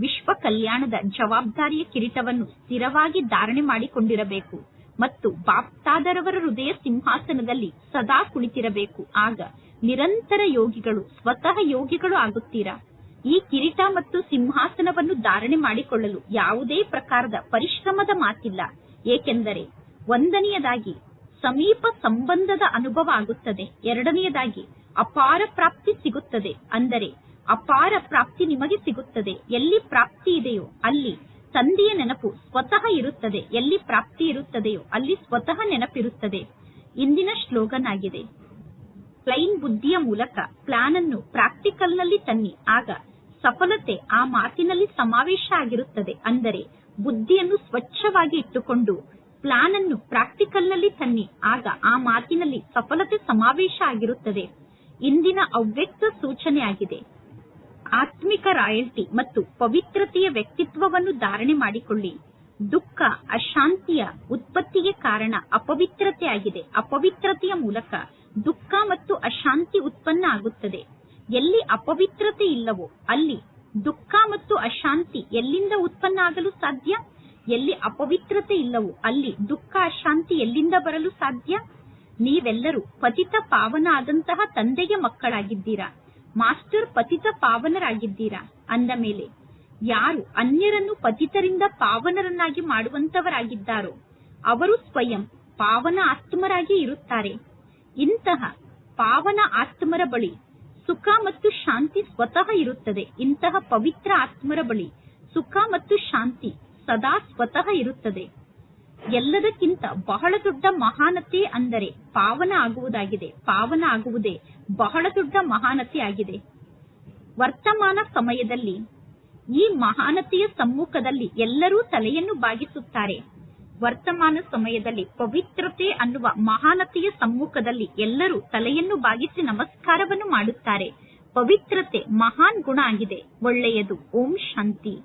ವಿಶ್ವ ಕಲ್ಯಾಣದ ಜವಾಬ್ದಾರಿಯ ಕಿರೀಟವನ್ನು ಸ್ಥಿರವಾಗಿ ಧಾರಣೆ ಮಾಡಿಕೊಂಡಿರಬೇಕು ಮತ್ತು ಬಾಪ್ತಾದರವರ ಹೃದಯ ಸಿಂಹಾಸನದಲ್ಲಿ ಸದಾ ಕುಳಿತಿರಬೇಕು. ಆಗ ನಿರಂತರ ಯೋಗಿಗಳು, ಸ್ವತಃ ಯೋಗಿಗಳು ಆಗುತ್ತೀರಾ? ಈ ಕಿರೀಟ ಮತ್ತು ಸಿಂಹಾಸನವನ್ನು ಧಾರಣೆ ಮಾಡಿಕೊಳ್ಳಲು ಯಾವುದೇ ಪ್ರಕಾರದ ಪರಿಶ್ರಮದ ಮಾತಿಲ್ಲ. ಏಕೆಂದರೆ ಒಂದನೆಯದಾಗಿ ಸಮೀಪ ಸಂಬಂಧದ ಅನುಭವ ಆಗುತ್ತದೆ. ಎರಡನೆಯದಾಗಿ ಅಪಾರ ಪ್ರಾಪ್ತಿ ಸಿಗುತ್ತದೆ. ಅಂದರೆ ಅಪಾರ ಪ್ರಾಪ್ತಿ ನಿಮಗೆ ಸಿಗುತ್ತದೆ. ಎಲ್ಲಿ ಪ್ರಾಪ್ತಿ ಇದೆಯೋ ಅಲ್ಲಿ ತಂದೆಯ ನೆನಪು ಸ್ವತಃ ಇರುತ್ತದೆ. ಎಲ್ಲಿ ಪ್ರಾಪ್ತಿ ಇರುತ್ತದೆಯೋ ಅಲ್ಲಿ ಸ್ವತಃ ನೆನಪಿರುತ್ತದೆ. ಇಂದಿನ ಶ್ಲೋಗನ್ ಆಗಿದೆ ಪ್ಲೈನ್ ಬುದ್ಧಿಯ ಮೂಲಕ ಪ್ಲಾನ್ ಅನ್ನು ಪ್ರಾಕ್ಟಿಕಲ್ನಲ್ಲಿ ತನ್ನಿ. ಆಗ ಸಫಲತೆ ಆ ಮಾತಿನಲ್ಲಿ ಸಮಾವೇಶ ಆಗಿರುತ್ತದೆ. ಅಂದರೆ ಬುದ್ಧಿಯನ್ನು ಸ್ವಚ್ಛವಾಗಿ ಇಟ್ಟುಕೊಂಡು ಪ್ಲಾನ್ ಅನ್ನು ಪ್ರಾಕ್ಟಿಕಲ್ನಲ್ಲಿ ತನ್ನಿ. ಆಗ ಆ ಮಾತಿನಲ್ಲಿ ಸಫಲತೆ ಸಮಾವೇಶ ಆಗಿರುತ್ತದೆ. ಇಂದಿನ ಅವ್ಯಕ್ತ ಸೂಚನೆಯಾಗಿದೆ. ಆತ್ಮಿಕ ರಾಯಲ್ಟಿ ಮತ್ತು ಪವಿತ್ರತೆಯ ವ್ಯಕ್ತಿತ್ವವನ್ನು ಧಾರಣೆ ಮಾಡಿಕೊಳ್ಳಿ. ದುಃಖ, ಅಶಾಂತಿಯ ಉತ್ಪತ್ತಿಗೆ ಕಾರಣ ಅಪವಿತ್ರತೆ ಆಗಿದೆ ಅಪವಿತ್ರತೆಯ ಮೂಲಕ ದುಃಖ ಮತ್ತು ಅಶಾಂತಿ ಉತ್ಪನ್ನ ಆಗುತ್ತದೆ. ಎಲ್ಲಿ ಅಪವಿತ್ರತೆ ಇಲ್ಲವೋ ಅಲ್ಲಿ ದುಃಖ ಮತ್ತು ಅಶಾಂತಿ ಎಲ್ಲಿಂದ ಉತ್ಪನ್ನ ಆಗಲು ಸಾಧ್ಯ? ಎಲ್ಲಿ ಅಪವಿತ್ರತೆ ಇಲ್ಲವೋ ಅಲ್ಲಿ ದುಃಖ, ಅಶಾಂತಿ ಎಲ್ಲಿಂದ ಬರಲು ಸಾಧ್ಯ? ನೀವೆಲ್ಲರೂ ಪತಿತ ಪಾವನ ಆದಂತಹ ತಂದೆಯ ಮಕ್ಕಳಾಗಿದ್ದೀರಾ? ಮಾಸ್ಟರ್ ಪತಿತ ಪಾವನರಾಗಿದ್ದೀರಾ? ಅಂದ ಮೇಲೆ, ಯಾರು ಅನ್ಯರನ್ನು ಪತಿತರಿಂದ ಪಾವನರನ್ನಾಗಿ ಮಾಡುವಂತವರಾಗಿದ್ದಾರೋ, ಅವರು ಸ್ವಯಂ ಪಾವನ ಆತ್ಮರಾಗಿ ಇರುತ್ತಾರೆ. ಇಂತಹ ಪಾವನ ಆತ್ಮರ ಬಳಿ ಸುಖ ಮತ್ತು ಶಾಂತಿ ಸ್ವತಃ ಇರುತ್ತದೆ. ಇಂತಹ ಪವಿತ್ರ ಆತ್ಮರ ಬಳಿ ಸುಖ ಮತ್ತು ಶಾಂತಿ ಸದಾ ಸ್ವತಃ ಇರುತ್ತದೆ. ಎಲ್ಲದಕ್ಕಿಂತ ಬಹಳ ದೊಡ್ಡ ಮಹಾನತೆ ಅಂದರೆ ಪಾವನ ಆಗುವುದಾಗಿದೆ. ಪಾವನ ಆಗುವುದೇ ಬಹಳ ದೊಡ್ಡ ಮಹಾನತೆ ಆಗಿದೆ. ವರ್ತಮಾನ ಸಮಯದಲ್ಲಿ ಈ ಮಹಾನತೆಯ ಸಮ್ಮುಖದಲ್ಲಿ ಎಲ್ಲರೂ ತಲೆಯನ್ನು ಬಾಗಿಸುತ್ತಾರೆ. ವರ್ತಮಾನ ಸಮಯದಲ್ಲಿ ಪವಿತ್ರತೆ ಅನ್ನುವ ಮಹಾನತೆಯ ಸಮ್ಮುಖದಲ್ಲಿ ಎಲ್ಲರೂ ತಲೆಯನ್ನು ಬಾಗಿಸಿ ನಮಸ್ಕಾರವನ್ನು ಮಾಡುತ್ತಾರೆ. ಪವಿತ್ರತೆ ಮಹಾನ್ ಗುಣ ಆಗಿದೆ. ಒಳ್ಳೆಯದು. ಓಂ ಶಾಂತಿ.